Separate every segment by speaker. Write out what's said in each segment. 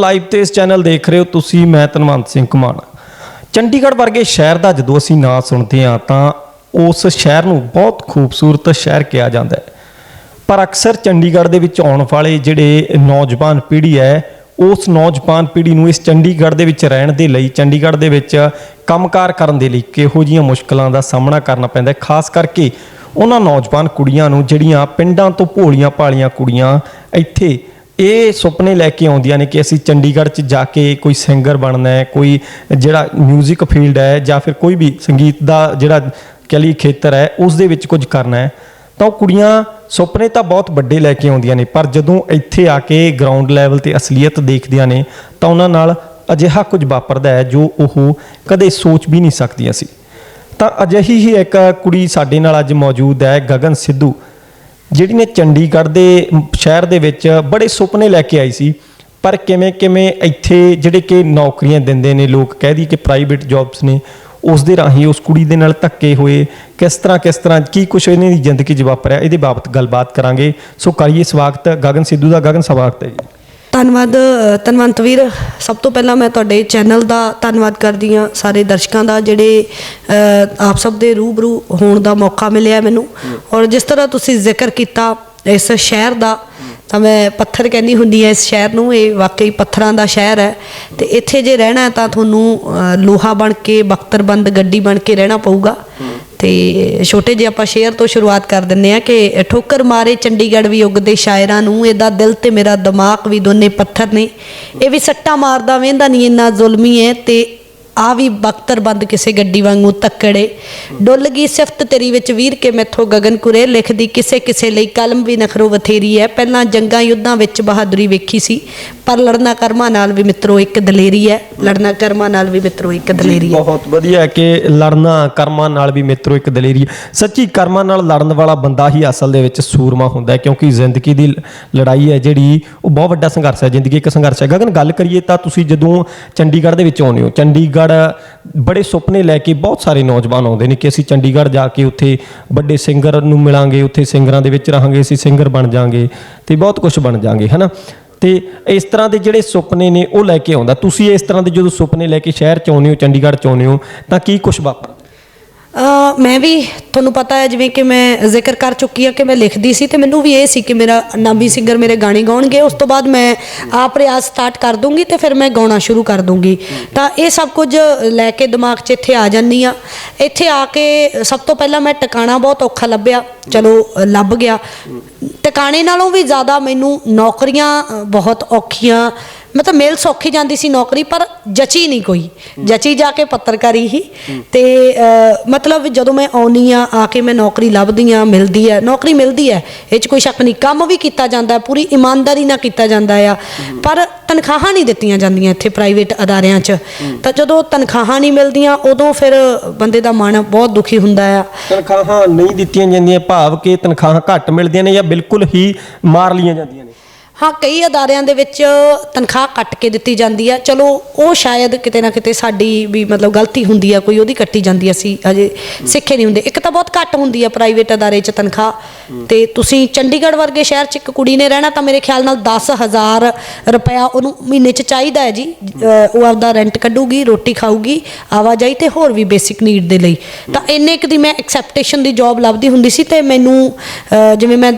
Speaker 1: Live ਤੇ ਇਸ channel ਦੇਖ ਰਹੇ ਹੋ ਤੁਸੀਂ, ਮੈਂ ਤਨਵੰਤ ਸਿੰਘ ਕੁਮਾਰ। ਚੰਡੀਗੜ੍ਹ ਵਰਗੇ ਸ਼ਹਿਰ ਦਾ ਜਦੋਂ ਅਸੀਂ ਨਾਂ ਸੁਣਦੇ ਹਾਂ, ਤਾਂ ਉਸ ਸ਼ਹਿਰ ਨੂੰ ਬਹੁਤ ਖੂਬਸੂਰਤ ਸ਼ਹਿਰ ਕਿਹਾ ਜਾਂਦਾ ਹੈ। ਪਰ ਅਕਸਰ ਚੰਡੀਗੜ੍ਹ ਦੇ ਵਿੱਚ ਆਉਣ ਵਾਲੇ ਜਿਹੜੇ ਨੌਜਵਾਨ ਪੀੜ੍ਹੀ ਹੈ, ਉਸ ਨੌਜਵਾਨ ਪੀੜ੍ਹੀ ਨੂੰ ਇਸ ਚੰਡੀਗੜ੍ਹ ਦੇ ਵਿੱਚ ਰਹਿਣ ਦੇ ਲਈ, ਚੰਡੀਗੜ੍ਹ ਦੇ ਵਿੱਚ ਕੰਮਕਾਰ ਕਰਨ ਦੇ ਲਈ ਕਿਹੋ ਜਿਹੀਆਂ ਮੁਸ਼ਕਲਾਂ ਦਾ ਸਾਹਮਣਾ ਕਰਨਾ ਪੈਂਦਾ ਹੈ। ਖਾਸ ਕਰਕੇ ਉਹਨਾਂ ਨੌਜਵਾਨ ਕੁੜੀਆਂ ਨੂੰ ਜਿਹੜੀਆਂ ਪਿੰਡਾਂ ਤੋਂ ਭੋਲੀਆਂ ਭਾਲੀਆਂ ਕੁੜੀਆਂ ਇੱਥੇ ਇਹ ਸੁਪਨੇ ਲੈ ਕੇ ਆਉਂਦੀਆਂ ਨੇ ਕਿ ਅਸੀਂ ਚੰਡੀਗੜ੍ਹ 'ਚ ਜਾ ਕੇ ਕੋਈ ਸਿੰਗਰ ਬਣਨਾ ਹੈ, ਕੋਈ ਜਿਹੜਾ 뮤직 ਫੀਲਡ ਹੈ ਜਾਂ ਫਿਰ ਕੋਈ ਵੀ ਸੰਗੀਤ ਦਾ ਜਿਹੜਾ ਕਹਿ ਲਈਏ ਖੇਤਰ ਹੈ ਉਸ ਦੇ ਵਿੱਚ ਕੁਝ ਕਰਨਾ ਹੈ। ਤਾਂ ਉਹ ਕੁੜੀਆਂ ਸੁਪਨੇ ਤਾਂ ਬਹੁਤ ਵੱਡੇ ਲੈ ਕੇ ਆਉਂਦੀਆਂ ਨੇ, ਪਰ ਜਦੋਂ ਇੱਥੇ ਆ ਕੇ ਗਰਾਊਂਡ ਲੈਵਲ ਤੇ ਅਸਲੀਅਤ ਦੇਖਦੀਆਂ ਨੇ, ਤਾਂ ਉਹਨਾਂ ਨਾਲ ਅਜਿਹਾ ਕੁਝ ਵਾਪਰਦਾ ਹੈ ਜੋ ਉਹ ਕਦੇ ਸੋਚ ਵੀ ਨਹੀਂ ਸਕਦੀਆਂ ਸੀ। ਤਾਂ ਅਜਿਹੀ ਹੀ ਇੱਕ ਕੁੜੀ ਸਾਡੇ ਨਾਲ ਅੱਜ ਮੌਜੂਦ ਹੈ, ਗਗਨ ਸਿੱਧੂ। ਜਿਹੜੀ ਨੇ ਚੰਡੀਗੜ੍ਹ ਦੇ ਸ਼ਹਿਰ ਦੇ ਵਿੱਚ ਬੜੇ ਸੁਪਨੇ ਲੈ ਕੇ ਆਈ ਸੀ, ਪਰ ਕਿਵੇਂ ਕਿਵੇਂ ਇੱਥੇ ਜਿਹੜੇ ਕਿ ਨੌਕਰੀਆਂ ਦਿੰਦੇ ਨੇ, ਲੋਕ ਕਹਿ ਕਹਿਦੀ ਕਿ ਪ੍ਰਾਈਵੇਟ ਜੌਬਸ ਨੇ, ਉਸ ਦੇ ਰਾਹੀਂ ਉਸ ਕੁੜੀ ਦੇ ਨਾਲ ਧੱਕੇ ਹੋਏ, ਕਿਸ ਤਰ੍ਹਾਂ ਕਿਸ ਤਰ੍ਹਾਂ, ਕੀ ਕੁਛ ਇਹਨਾਂ ਦੀ ਜ਼ਿੰਦਗੀ 'ਚ ਵਾਪਰਿਆ, ਇਹਦੇ ਬਾਬਤ ਗੱਲਬਾਤ ਕਰਾਂਗੇ। ਸੋ ਕਰੀਏ ਸਵਾਗਤ, ਗਗਨ ਸਿੱਧੂ ਦਾ ਗਗਨ ਸਵਾਗਤ ਹੈ ਜੀ।
Speaker 2: ਧੰਨਵਾਦ ਧੰਨਵੰਤ ਵੀਰ। ਸਭ ਤੋਂ ਪਹਿਲਾਂ ਮੈਂ ਤੁਹਾਡੇ ਚੈਨਲ ਦਾ ਧੰਨਵਾਦ ਕਰਦੀ ਹਾਂ ਸਾਰੇ ਦਰਸ਼ਕਾਂ ਦਾ ਜਿਹੜੇ ਆਪ ਸਭ ਦੇ ਰੂਬਰੂ ਹੋਣ ਦਾ ਮੌਕਾ ਮਿਲਿਆ ਮੈਨੂੰ। ਔਰ ਜਿਸ ਤਰ੍ਹਾਂ ਤੁਸੀਂ ਜ਼ਿਕਰ ਕੀਤਾ ਇਸ ਸ਼ਹਿਰ ਦਾ ਤਾਂ ਮੈਂ ਪੱਥਰ ਕਹਿੰਦੀ ਹੁੰਦੀ ਐ ਇਸ ਸ਼ਹਿਰ ਨੂੰ, ਇਹ ਵਾਕਈ ਪੱਥਰਾਂ ਦਾ ਸ਼ਹਿਰ ਹੈ। ਤੇ ਇੱਥੇ ਜੇ ਰਹਿਣਾ ਤਾਂ ਤੁਹਾਨੂੰ ਲੋਹਾ ਬਣ ਕੇ, ਬਖਤਰਬੰਦ ਗੱਡੀ ਬਣ ਕੇ ਰਹਿਣਾ ਪਊਗਾ। ਤੇ ਛੋਟੇ ਜਿਹੇ ਆਪਾਂ ਸ਼ੇਅਰ ਤੋਂ ਸ਼ੁਰੂਆਤ ਕਰ ਦਿੰਨੇ ਆ ਕਿ ਠੋਕਰ ਮਾਰੇ ਚੰਡੀਗੜ੍ਹ ਵੀ ਉਗਦੇ ਸ਼ਾਇਰਾਂ ਨੂੰ, ਇਹਦਾ ਦਿਲ ਤੇ ਮੇਰਾ ਦਿਮਾਗ ਵੀ ਦੋਨੇ ਪੱਥਰ ਨੇ। ਇਹ ਵੀ ਸੱਟਾ ਮਾਰਦਾ ਵੇਂਦਾ ਨਹੀਂ ਇੰਨਾ ਜ਼ੁਲਮੀ ਹੈ ਤੇ ਆ ਵੀ ਬਖਤਰ ਬੰਦ ਕਿਸੇ ਗੱਡੀ ਵਾਂਗੂ ਤੱਕੜੇ। ਡੁੱਲ ਗਈ ਸਿਫਤ ਤੇਰੀ ਵਿੱਚ ਵੀਰ ਕੇ ਮੈਥੋਂ ਗਗਨ ਕੁਰੇ। ਲਿਖਦੀ ਕਿਸੇ ਕਿਸੇ ਲਈ ਕਲਮ ਵੀ ਨਖਰੋ ਬਥੇਰੀ ਹੈ ਪਹਿਲਾਂ ਜੰਗਾਂ ਯੁੱਧਾਂ ਵਿੱਚ ਬਹਾਦਰੀ ਵੇਖੀ ਸੀ ਪਰ ਲੜਨਾ ਕਰਮਾਂ ਨਾਲ ਵੀ ਮਿੱਤਰੋ ਇੱਕ ਦਲੇਰੀ ਹੈ ਲੜਨਾ ਕਰਮਾਂ ਨਾਲ ਵੀ ਮਿੱਤਰੋ ਇੱਕ ਦਲੇਰੀ ਹੈ
Speaker 1: ਬਹੁਤ ਵਧੀਆ ਕਿ ਲੜਨਾ ਕਰਮਾਂ ਨਾਲ ਵੀ ਮਿੱਤਰੋ ਇੱਕ ਦਲੇਰੀ ਹੈ। ਸੱਚੀ ਕਰਮਾਂ ਨਾਲ ਲੜਨ ਵਾਲਾ ਬੰਦਾ ਹੀ ਅਸਲ ਦੇ ਵਿੱਚ ਸੂਰਮਾ ਹੁੰਦਾ ਹੈ ਕਿਉਂਕਿ ਜ਼ਿੰਦਗੀ ਦੀ ਲੜਾਈ ਹੈ ਜਿਹੜੀ ਉਹ ਬਹੁਤ ਵੱਡਾ ਸੰਘਰਸ਼ ਹੈ ਜ਼ਿੰਦਗੀ ਇੱਕ ਸੰਘਰਸ਼ ਹੈ ਗਗਨ ਗੱਲ ਕਰੀਏ ਤਾਂ ਤੁਸੀਂ ਜਦੋਂ ਚੰਡੀਗੜ੍ਹ ਦੇ ਵਿੱਚ ਆਉਂਦੇ ਹੋ ਚੰਡੀਗੜ੍ਹ ਬੜੇ ਸੁਪਨੇ ਲੈ ਕੇ ਬਹੁਤ ਸਾਰੇ ਨੌਜਵਾਨ ਆਉਂਦੇ ਨੇ ਕਿ ਅਸੀਂ ਚੰਡੀਗੜ੍ਹ ਜਾ ਕੇ ਉੱਥੇ ਵੱਡੇ ਸਿੰਗਰ ਨੂੰ ਮਿਲਾਂਗੇ, ਉੱਥੇ ਸਿੰਗਰਾਂ ਦੇ ਵਿੱਚ ਰਹਾਂਗੇ, ਅਸੀਂ ਸਿੰਗਰ ਬਣ ਜਾਾਂਗੇ ਤੇ ਬਹੁਤ ਕੁਝ ਬਣ ਜਾਾਂਗੇ, ਹਨਾ? ਤੇ ਇਸ ਤਰ੍ਹਾਂ ਦੇ ਜਿਹੜੇ ਸੁਪਨੇ ਨੇ ਉਹ ਲੈ ਕੇ ਆਉਂਦਾ। ਤੁਸੀਂ ਇਸ ਤਰ੍ਹਾਂ ਦੇ ਜਦੋਂ ਸੁਪਨੇ ਲੈ ਕੇ ਸ਼ਹਿਰ ਚ ਆਉਂਦੇ ਹੋ, ਚੰਡੀਗੜ੍ਹ ਚ ਆਉਂਦੇ ਹੋ, ਤਾਂ ਕੀ ਕੁਝ ਵਾਪਰਦਾ
Speaker 2: ਮੈਂ ਵੀ ਤੁਹਾਨੂੰ ਪਤਾ ਹੈ, ਜਿਵੇਂ ਕਿ ਮੈਂ ਜ਼ਿਕਰ ਕਰ ਚੁੱਕੀ ਹਾਂ ਕਿ ਮੈਂ ਲਿਖਦੀ ਸੀ ਤੇ ਮੈਨੂੰ ਵੀ ਇਹ ਸੀ ਕਿ ਮੇਰਾ ਨਾਮੀ ਸਿੰਗਰ ਮੇਰੇ ਗਾਣੇ ਗਾਉਣਗੇ। ਉਸ ਤੋਂ ਬਾਅਦ ਮੈਂ ਆਪ ਰਿਆਜ਼ ਸਟਾਰਟ ਕਰ ਦੂੰਗੀ ਤੇ ਫਿਰ ਮੈਂ ਗਾਉਣਾ ਸ਼ੁਰੂ ਕਰ ਦੂੰਗੀ। ਤਾਂ ਇਹ ਸਭ ਕੁਝ ਲੈ ਕੇ ਦਿਮਾਗ 'ਚ ਇੱਥੇ ਆ ਜਾਂਦੀ ਆ ਇੱਥੇ ਆ ਕੇ ਸਭ ਤੋਂ ਪਹਿਲਾਂ ਮੈਂ ਟਿਕਾਣਾ ਬਹੁਤ ਔਖਾ ਲੱਭਿਆ। ਚਲੋ, ਲੱਭ ਗਿਆ। ਟਿਕਾਣੇ ਨਾਲੋਂ ਵੀ ਜ਼ਿਆਦਾ ਮੈਨੂੰ ਨੌਕਰੀਆਂ ਬਹੁਤ ਔਖੀਆਂ ਮਤਲਬ ਮੇਲ ਸੌਖੀ ਜਾਂਦੀ ਸੀ ਨੌਕਰੀ, ਪਰ ਜਚੀ ਨਹੀਂ ਕੋਈ। ਜਚੀ ਜਾ ਕੇ ਪੱਤਰਕਾਰੀ ਹੀ। ਤੇ ਮਤਲਬ ਜਦੋਂ ਮੈਂ ਆਉਣੀ ਆ ਆ ਕੇ ਮੈਂ ਨੌਕਰੀ ਲੱਭਦੀ ਆ ਮਿਲਦੀ ਹੈ, ਨੌਕਰੀ ਮਿਲਦੀ ਹੈ, ਇਹ 'ਚ ਕੋਈ ਸ਼ੱਕ ਨਹੀਂ। ਕੰਮ ਵੀ ਕੀਤਾ ਜਾਂਦਾ, ਪੂਰੀ ਇਮਾਨਦਾਰੀ ਨਾਲ ਕੀਤਾ ਜਾਂਦਾ ਆ। ਪਰ ਤਨਖਾਹਾਂ ਨਹੀਂ ਦਿੱਤੀਆਂ ਜਾਂਦੀਆਂ ਇੱਥੇ ਪ੍ਰਾਈਵੇਟ ਅਦਾਰਿਆਂ 'ਚ। ਤਾਂ ਜਦੋਂ ਤਨਖਾਹਾਂ ਨਹੀਂ ਮਿਲਦੀਆਂ, ਉਦੋਂ ਫਿਰ ਬੰਦੇ ਦਾ ਮਨ ਬਹੁਤ ਦੁਖੀ ਹੁੰਦਾ ਆ।
Speaker 1: ਤਨਖਾਹਾਂ ਨਹੀਂ ਦਿੱਤੀਆਂ ਜਾਂਦੀਆਂ, ਭਾਵ ਕਿ ਤਨਖਾਹਾਂ ਘੱਟ ਮਿਲਦੀਆਂ ਨੇ ਜਾਂ ਬਿਲਕੁਲ ਹੀ ਮਾਰ ਲੀਆਂ ਜਾਂਦੀਆਂ ਨੇ।
Speaker 2: ਹਾਂ, ਕਈ ਅਦਾਰਿਆਂ ਦੇ ਵਿੱਚ ਤਨਖਾਹ ਕੱਟ ਕੇ ਦਿੱਤੀ ਜਾਂਦੀ ਆ। ਚਲੋ, ਉਹ ਸ਼ਾਇਦ ਕਿਤੇ ਨਾ ਕਿਤੇ ਸਾਡੀ ਵੀ ਮਤਲਬ ਗਲਤੀ ਹੁੰਦੀ ਆ, ਕੋਈ ਉਹਦੀ ਕੱਟੀ ਜਾਂਦੀ ਅਸੀਂ ਅਜੇ ਸਿੱਖੇ ਨਹੀਂ ਹੁੰਦੇ। ਇੱਕ ਤਾਂ ਬਹੁਤ ਘੱਟ ਹੁੰਦੀ ਆ ਪ੍ਰਾਈਵੇਟ ਅਦਾਰੇ 'ਚ ਤਨਖਾਹ। ਤੇ ਤੁਸੀਂ ਚੰਡੀਗੜ੍ਹ ਵਰਗੇ ਸ਼ਹਿਰ 'ਚ ਇੱਕ ਕੁੜੀ ਨੇ ਰਹਿਣਾ, ਤਾਂ ਮੇਰੇ ਖਿਆਲ ਨਾਲ 10000 ਰੁਪਇਆ ਉਹਨੂੰ ਮਹੀਨੇ 'ਚ ਚਾਹੀਦਾ ਹੈ ਜੀ। ਉਹ ਆਪਦਾ ਰੈਂਟ ਕੱਢੂਗੀ, ਰੋਟੀ ਖਾਊਗੀ, ਆਵਾਜਾਈ ਤੇ ਹੋਰ ਵੀ ਬੇਸਿਕ ਨੀਡ ਦੇ ਲਈ। ਤਾਂ ਇੰਨੇ ਕੁ ਦੀ ਮੈਂ ਐਕਸੈਪਟੇਸ਼ਨ ਦੀ ਜੌਬ ਲੱਭਦੀ ਹੁੰਦੀ ਸੀ ਤੇ ਮੈਨੂੰ ਜਿਵੇਂ ਮੈਂ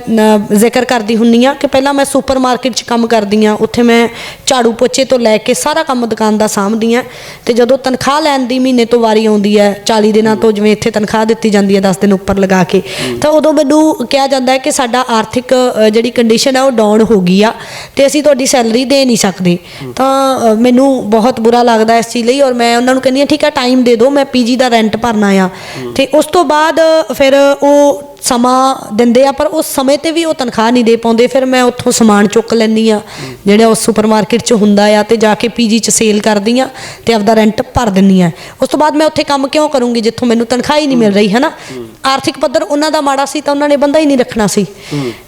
Speaker 2: ਜ਼ਿਕਰ ਕਰਦੀ ਹੁੰਨੀ ਆ ਕਿ ਪਹਿਲਾਂ ਮੈਂ ਸੁਪਰ ਮਾਰਕੀਟ 'ਚ ਕੰਮ ਕਰਦੀ ਆ ਉੱਥੇ ਮੈਂ ਝਾੜੂ ਪੋਚੇ ਤੋਂ ਲੈ ਕੇ ਸਾਰਾ ਕੰਮ ਦੁਕਾਨ ਦਾ ਸਾਂਭਦੀ ਆ ਤੇ ਜਦੋਂ ਤਨਖਾਹ ਲੈਣ ਦੀ ਮਹੀਨੇ ਤੋਂ ਵਾਰੀ ਆਉਂਦੀ ਹੈ 40 ਦਿਨਾਂ ਤੋਂ ਜਿਵੇਂ ਇੱਥੇ ਤਨਖਾਹ ਦਿੱਤੀ ਜਾਂਦੀ ਹੈ 10 ਦਿਨ ਉੱਪਰ ਲਗਾ ਕੇ, ਤਾਂ ਉਦੋਂ ਮੈਨੂੰ ਕਿਹਾ ਜਾਂਦਾ ਹੈ ਕਿ ਸਾਡਾ ਆਰਥਿਕ ਜਿਹੜੀ ਕੰਡੀਸ਼ਨ ਹੈ ਉਹ ਡਾਊਨ ਹੋ ਗਈ ਆ ਤੇ ਅਸੀਂ ਤੁਹਾਡੀ ਸੈਲਰੀ ਦੇ ਨਹੀਂ ਸਕਦੇ। ਤਾਂ ਮੈਨੂੰ ਬਹੁਤ ਬੁਰਾ ਲੱਗਦਾ ਇਸ ਚੀਜ਼ ਲਈ ਔਰ ਮੈਂ ਉਹਨਾਂ ਨੂੰ ਕਹਿੰਦੀ ਹਾਂ, ਠੀਕ ਆ ਟਾਈਮ ਦੇ ਦਿਓ, ਮੈਂ ਪੀਜੀ ਦਾ ਰੈਂਟ ਭਰਨਾ ਆ। ਤੇ ਉਸ ਤੋਂ ਬਾਅਦ, ਫਿਰ ਉਹ ਸਮਾਂ ਦਿੰਦੇ ਆ, ਪਰ ਉਸ ਸਮੇਂ ਤੇ ਵੀ ਉਹ ਤਨਖਾਹ ਨਹੀਂ ਦੇ ਪਾਉਂਦੇ। ਫਿਰ ਮੈਂ ਉੱਥੋਂ ਸਮਾਨ ਚੁੱਕ ਲੈਂਦੀ ਆ ਜਿਹੜਾ ਉਸ ਸੁਪਰਮਾਰਕਟ 'ਚ ਹੁੰਦਾ ਆ ਤੇ ਜਾ ਕੇ ਪੀਜੀ 'ਚ ਸੇਲ ਕਰਦੀ ਆ ਤੇ ਆਪਦਾ ਰੈਂਟ ਭਰ ਦਿੰਦੀ ਆ ਉਸ ਤੋਂ ਬਾਅਦ ਮੈਂ ਉੱਥੇ ਕੰਮ ਕਿਉਂ ਕਰੂੰਗੀ ਜਿੱਥੋਂ ਮੈਨੂੰ ਤਨਖਾਹ ਹੀ ਨਹੀਂ ਮਿਲ ਰਹੀ ਹੈ ਨਾ ਆਰਥਿਕ ਪੱਧਰ ਉਹਨਾਂ ਦਾ ਮਾੜਾ ਸੀ ਤਾਂ ਉਹਨਾਂ ਨੇ ਬੰਦਾ ਹੀ ਨਹੀਂ ਰੱਖਣਾ ਸੀ।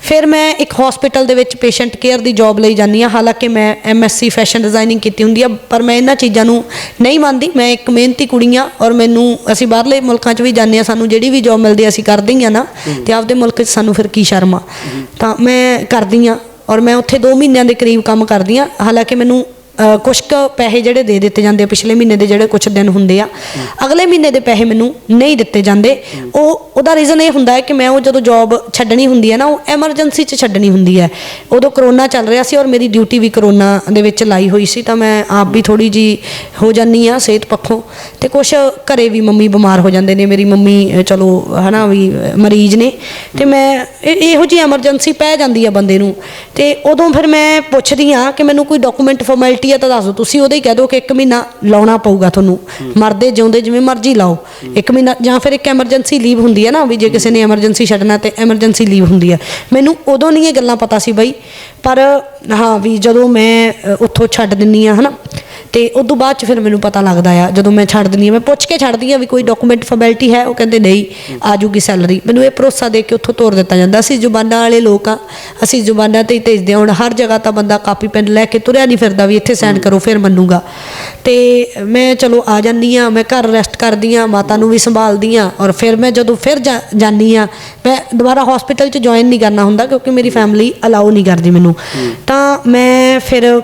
Speaker 2: ਫਿਰ ਮੈਂ ਇੱਕ ਹਸਪੀਟਲ ਦੇ ਵਿੱਚ ਪੇਸ਼ੈਂਟ ਕੇਅਰ ਦੀ ਜੌਬ ਲਈ ਜਾਂਦੀ ਆ ਹਾਲਾਂਕਿ ਮੈਂ ਐਮਐਸਸੀ ਫੈਸ਼ਨ ਡਿਜ਼ਾਈਨਿੰਗ ਕੀਤੀ ਹੁੰਦੀ ਆ, ਪਰ ਮੈਂ ਇਹਨਾਂ ਚੀਜ਼ਾਂ ਨੂੰ ਨਹੀਂ ਮੰਨਦੀ। ਮੈਂ ਇੱਕ ਮਿਹਨਤੀ ਕੁੜੀ ਆ ਔਰ ਮੈਨੂੰ ਅਸੀਂ ਬਾਹਰਲੇ ਮੁਲਕਾਂ 'ਚ ਵੀ ਜਾਂਦੇ ਆ ਸਾਨੂੰ ਜਿਹੜੀ ਵੀ ਜੌਬ ਮਿਲਦੀ ਅਸੀਂ ਕਰਦੇ ਹੀ ਆ ਨਾ। ਤੇ ਆਪਦੇ ਮੁਲਕ 'ਚ ਸਾਨੂੰ ਫਿਰ ਕੀ ਸ਼ਰਮ ਆ? ਤਾਂ ਮੈਂ ਕਰਦੀ ਆ ਔਰ ਮੈਂ ਉੱਥੇ 2 ਮਹੀਨਿਆਂ ਦੇ ਕਰੀਬ ਕੰਮ ਕਰਦੀ ਆ। ਹਾਲਾਂਕਿ ਮੈਨੂੰ ਅ, ਕੁਛ ਕੁ ਪੈਸੇ ਜਿਹੜੇ ਦੇ ਦਿੱਤੇ ਜਾਂਦੇ ਆ ਪਿਛਲੇ ਮਹੀਨੇ ਦੇ ਜਿਹੜੇ ਕੁਝ ਦਿਨ ਹੁੰਦੇ ਆ ਅਗਲੇ ਮਹੀਨੇ ਦੇ ਪੈਸੇ ਮੈਨੂੰ ਨਹੀਂ ਦਿੱਤੇ ਜਾਂਦੇ। ਉਹ ਉਹਦਾ ਰੀਜ਼ਨ ਇਹ ਹੁੰਦਾ ਹੈ ਕਿ ਮੈਂ ਉਹ ਜਦੋਂ ਜੌਬ ਛੱਡਣੀ ਹੁੰਦੀ ਹੈ ਨਾ ਉਹ ਐਮਰਜੈਂਸੀ 'ਚ ਛੱਡਣੀ ਹੁੰਦੀ ਹੈ। ਉਦੋਂ ਕਰੋਨਾ ਚੱਲ ਰਿਹਾ ਸੀ ਔਰ ਮੇਰੀ ਡਿਊਟੀ ਵੀ ਕਰੋਨਾ ਦੇ ਵਿੱਚ ਲਾਈ ਹੋਈ ਸੀ ਤਾਂ ਮੈਂ ਆਪ ਵੀ ਥੋੜੀ ਜੀ ਹੋ ਜਾਂਦੀ ਆ ਸਿਹਤ ਪੱਖੋਂ। ਤੇ ਕੁਛ ਘਰੇ ਵੀ ਮੰਮੀ ਬਿਮਾਰ ਹੋ ਜਾਂਦੇ ਨੇ ਮੇਰੀ ਮੰਮੀ ਅ, ਚਲੋ ਹਨਾ ਵੀ ਮਰੀਜ਼ ਨੇ। ਤੇ ਮੈਂ ਇਹ- ਇਹੋ ਜੀ ਐਮਰਜੈਂਸੀ ਪੈ ਜਾਂਦੀ ਆ ਬੰਦੇ ਨੂੰ। ਤੇ ਉਦੋਂ ਫਿਰ ਮੈਂ ਪੁੱਛਦੀ ਆ ਕਿ ਮੈਨੂੰ ਕੋਈ ਡਾਕੂਮੈਂਟ ਫਾਰਮੈਲਿਟੀ ਆ ਤਾਂ ਦੱਸ ਦਿਓ, ਤੁਸੀਂ ਉਹਦੇ ਹੀ ਕਹਿ ਦਿਓ ਕਿ ਇੱਕ ਮਹੀਨਾ ਲਾਉਣਾ ਪਊਗਾ ਤੁਹਾਨੂੰ। ਮਰਦੇ ਜਿਉਂਦੇ ਜਿਵੇਂ ਮਰਜ਼ੀ ਲਾਓ। ਇੱਕ ਮਹੀਨਾ ਜਾਂ ਫਿਰ ਇੱਕ ਐਮਰਜੈਂਸੀ ਲੀਵ ਹੁੰਦੀ ਹੈ ਨਾ, ਵੀ ਜੇ ਕਿਸੇ ਨੇ ਐਮਰਜੈਂਸੀ ਛੱਡਣਾ ਤੇ ਐਮਰਜੈਂਸੀ ਲੀਵ ਹੁੰਦੀ ਹੈ ਮੈਨੂੰ ਉਦੋਂ ਨਹੀਂ ਇਹ ਗੱਲਾਂ ਪਤਾ ਸੀ ਬਈ। ਪਰ ਹਾਂ ਵੀ ਜਦੋਂ ਮੈਂ ਉੱਥੋਂ ਛੱਡ ਦਿੰਨੀ ਆ, ਹਨਾ ਤੇ ਉਸ ਤੋਂ ਬਾਅਦ ਚ ਫਿਰ ਮੈਨੂੰ ਪਤਾ ਲੱਗਦਾ ਆ ਜਦੋਂ ਮੈਂ ਛੱਡ ਦਿੰਦੀ ਆ ਮੈਂ ਪੁੱਛ ਕੇ ਛੱਡਦੀ ਆ ਵੀ ਕੋਈ ਡਾਕੂਮੈਂਟ ਫਾਰਮੈਲਿਟੀ ਹੈ? ਉਹ ਕਹਿੰਦੇ ਨਹੀਂ ਆ ਜੂਗੀ ਸੈਲਰੀ ਮੈਨੂੰ ਇਹ ਭਰੋਸਾ ਦੇ ਕੇ ਉੱਥੋਂ ਤੋਰ ਦਿੱਤਾ ਜਾਂਦਾ। ਅਸੀਂ ਜ਼ੁਬਾਨਾਂ ਵਾਲੇ ਲੋਕ ਆ ਅਸੀਂ ਜ਼ੁਬਾਨਾਂ ਤੇ ਹੀ ਭੇਜਦੇ ਹਾਂ। ਹੁਣ ਹਰ ਜਗ੍ਹਾ ਤਾਂ ਬੰਦਾ ਕਾਪੀ ਪੈਨ ਲੈ ਕੇ ਤੁਰਿਆ ਨਹੀਂ ਫਿਰਦਾ ਵੀ ਇੱਥੇ ਸਾਈਨ ਕਰੋ ਫਿਰ ਮੰਨੂਗਾ। ਤੇ ਮੈਂ ਚਲੋ ਆ ਜਾਂਦੀ ਆ ਮੈਂ ਘਰ ਰੈਸਟ ਕਰਦੀ ਆ ਮਾਤਾ ਨੂੰ ਵੀ ਸੰਭਾਲਦੀ ਆ ਔਰ ਫਿਰ ਮੈਂ ਜਦੋਂ ਫਿਰ ਜਾਂਦੀ ਆ ਮੈਂ ਦੁਬਾਰਾ ਹਸਪੀਟਲ 'ਚ ਜੁਆਇਨ ਨਹੀਂ ਕਰਨਾ ਹੁੰਦਾ ਕਿਉਂਕਿ ਮੇਰੀ ਫੈਮਿਲੀ ਅਲਾਉ ਨਹੀਂ ਕਰਦੀ ਮੈਨੂੰ। ਤਾਂ ਮੈਂ ਫਿਰ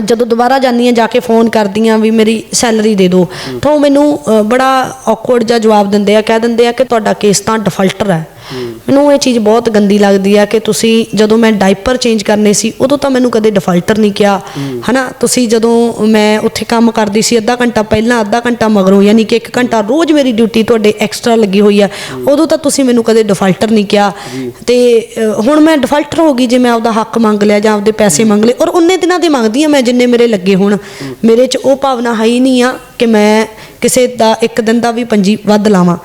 Speaker 2: ਜਦੋਂ ਦੁਬਾਰਾ ਜਾਂਦੀ ਆ ਜਾ ਕੇ ਫੋਨ ਕਰਦੀ ਆ ਵੀ ਮੇਰੀ ਸੈਲਰੀ ਦੇ ਦਿਓ। ਤਾਂ ਉਹ ਮੈਨੂੰ ਅ, ਬੜਾ ਔਕਵਰਡ ਜਿਹਾ ਜਵਾਬ ਦਿੰਦੇ ਆ ਕਹਿ ਦਿੰਦੇ ਆ ਕਿ ਤੁਹਾਡਾ ਕੇਸ ਤਾਂ ਡਿਫਾਲਟਰ ਹੈ। ਮੈਨੂੰ ਇਹ ਚੀਜ਼ ਬਹੁਤ ਗੰਦੀ ਲੱਗਦੀ ਆ ਕਿ ਤੁਸੀਂ ਜਦੋਂ ਮੈਂ ਡਾਈਪਰ ਚੇਂਜ ਕਰਨੇ ਸੀ, ਉਦੋਂ ਤਾਂ ਮੈਨੂੰ ਕਦੇ ਡਿਫਾਲਟਰ ਨਹੀਂ ਕਿਹਾ। ਹਨਾ? ਤੁਸੀਂ ਜਦੋਂ ਮੈਂ ਉੱਥੇ ਕੰਮ ਕਰਦੀ ਸੀ, ਅੱਧਾ ਘੰਟਾ ਪਹਿਲਾਂ, ਅੱਧਾ ਘੰਟਾ ਮਗਰੋਂ, ਯਾਨੀ ਕਿ ਇੱਕ ਘੰਟਾ ਰੋਜ਼ ਮੇਰੀ ਡਿਊਟੀ ਤੁਹਾਡੇ ਐਕਸਟਰਾ ਲੱਗੀ ਹੋਈ ਆ, ਉਦੋਂ ਤਾਂ ਤੁਸੀਂ ਮੈਨੂੰ ਕਦੇ ਡਿਫਾਲਟਰ ਨਹੀਂ ਕਿਹਾ। ਤੇ ਹੁਣ ਮੈਂ ਡਿਫਾਲਟਰ ਹੋ ਗਈ ਜੇ ਮੈਂ ਆਪਦਾ ਹੱਕ ਮੰਗ ਲਿਆ ਜਾਂ ਆਪਦੇ ਪੈਸੇ ਮੰਗ ਲਏ, ਔਰ ਉਹਨੇ ਦਿਨਾਂ ਦੇ ਮੰਗਦੀ ਆ ਮੈਂ ਜਿੰਨੇ ਮੇਰੇ ਲੱਗੇ ਹੁਣ। ਮੇਰੇ 'ਚ ਉਹ ਭਾਵਨਾ ਹੈ ਹੀ ਨਹੀਂ ਆ ਕਿ ਮੈਂ ਕਿਸੇ ਦਾ ਇੱਕ ਦਿਨ ਦਾ ਵੀ ਪੰਜੀ ਵੱਧ ਲਾਵਾਂ।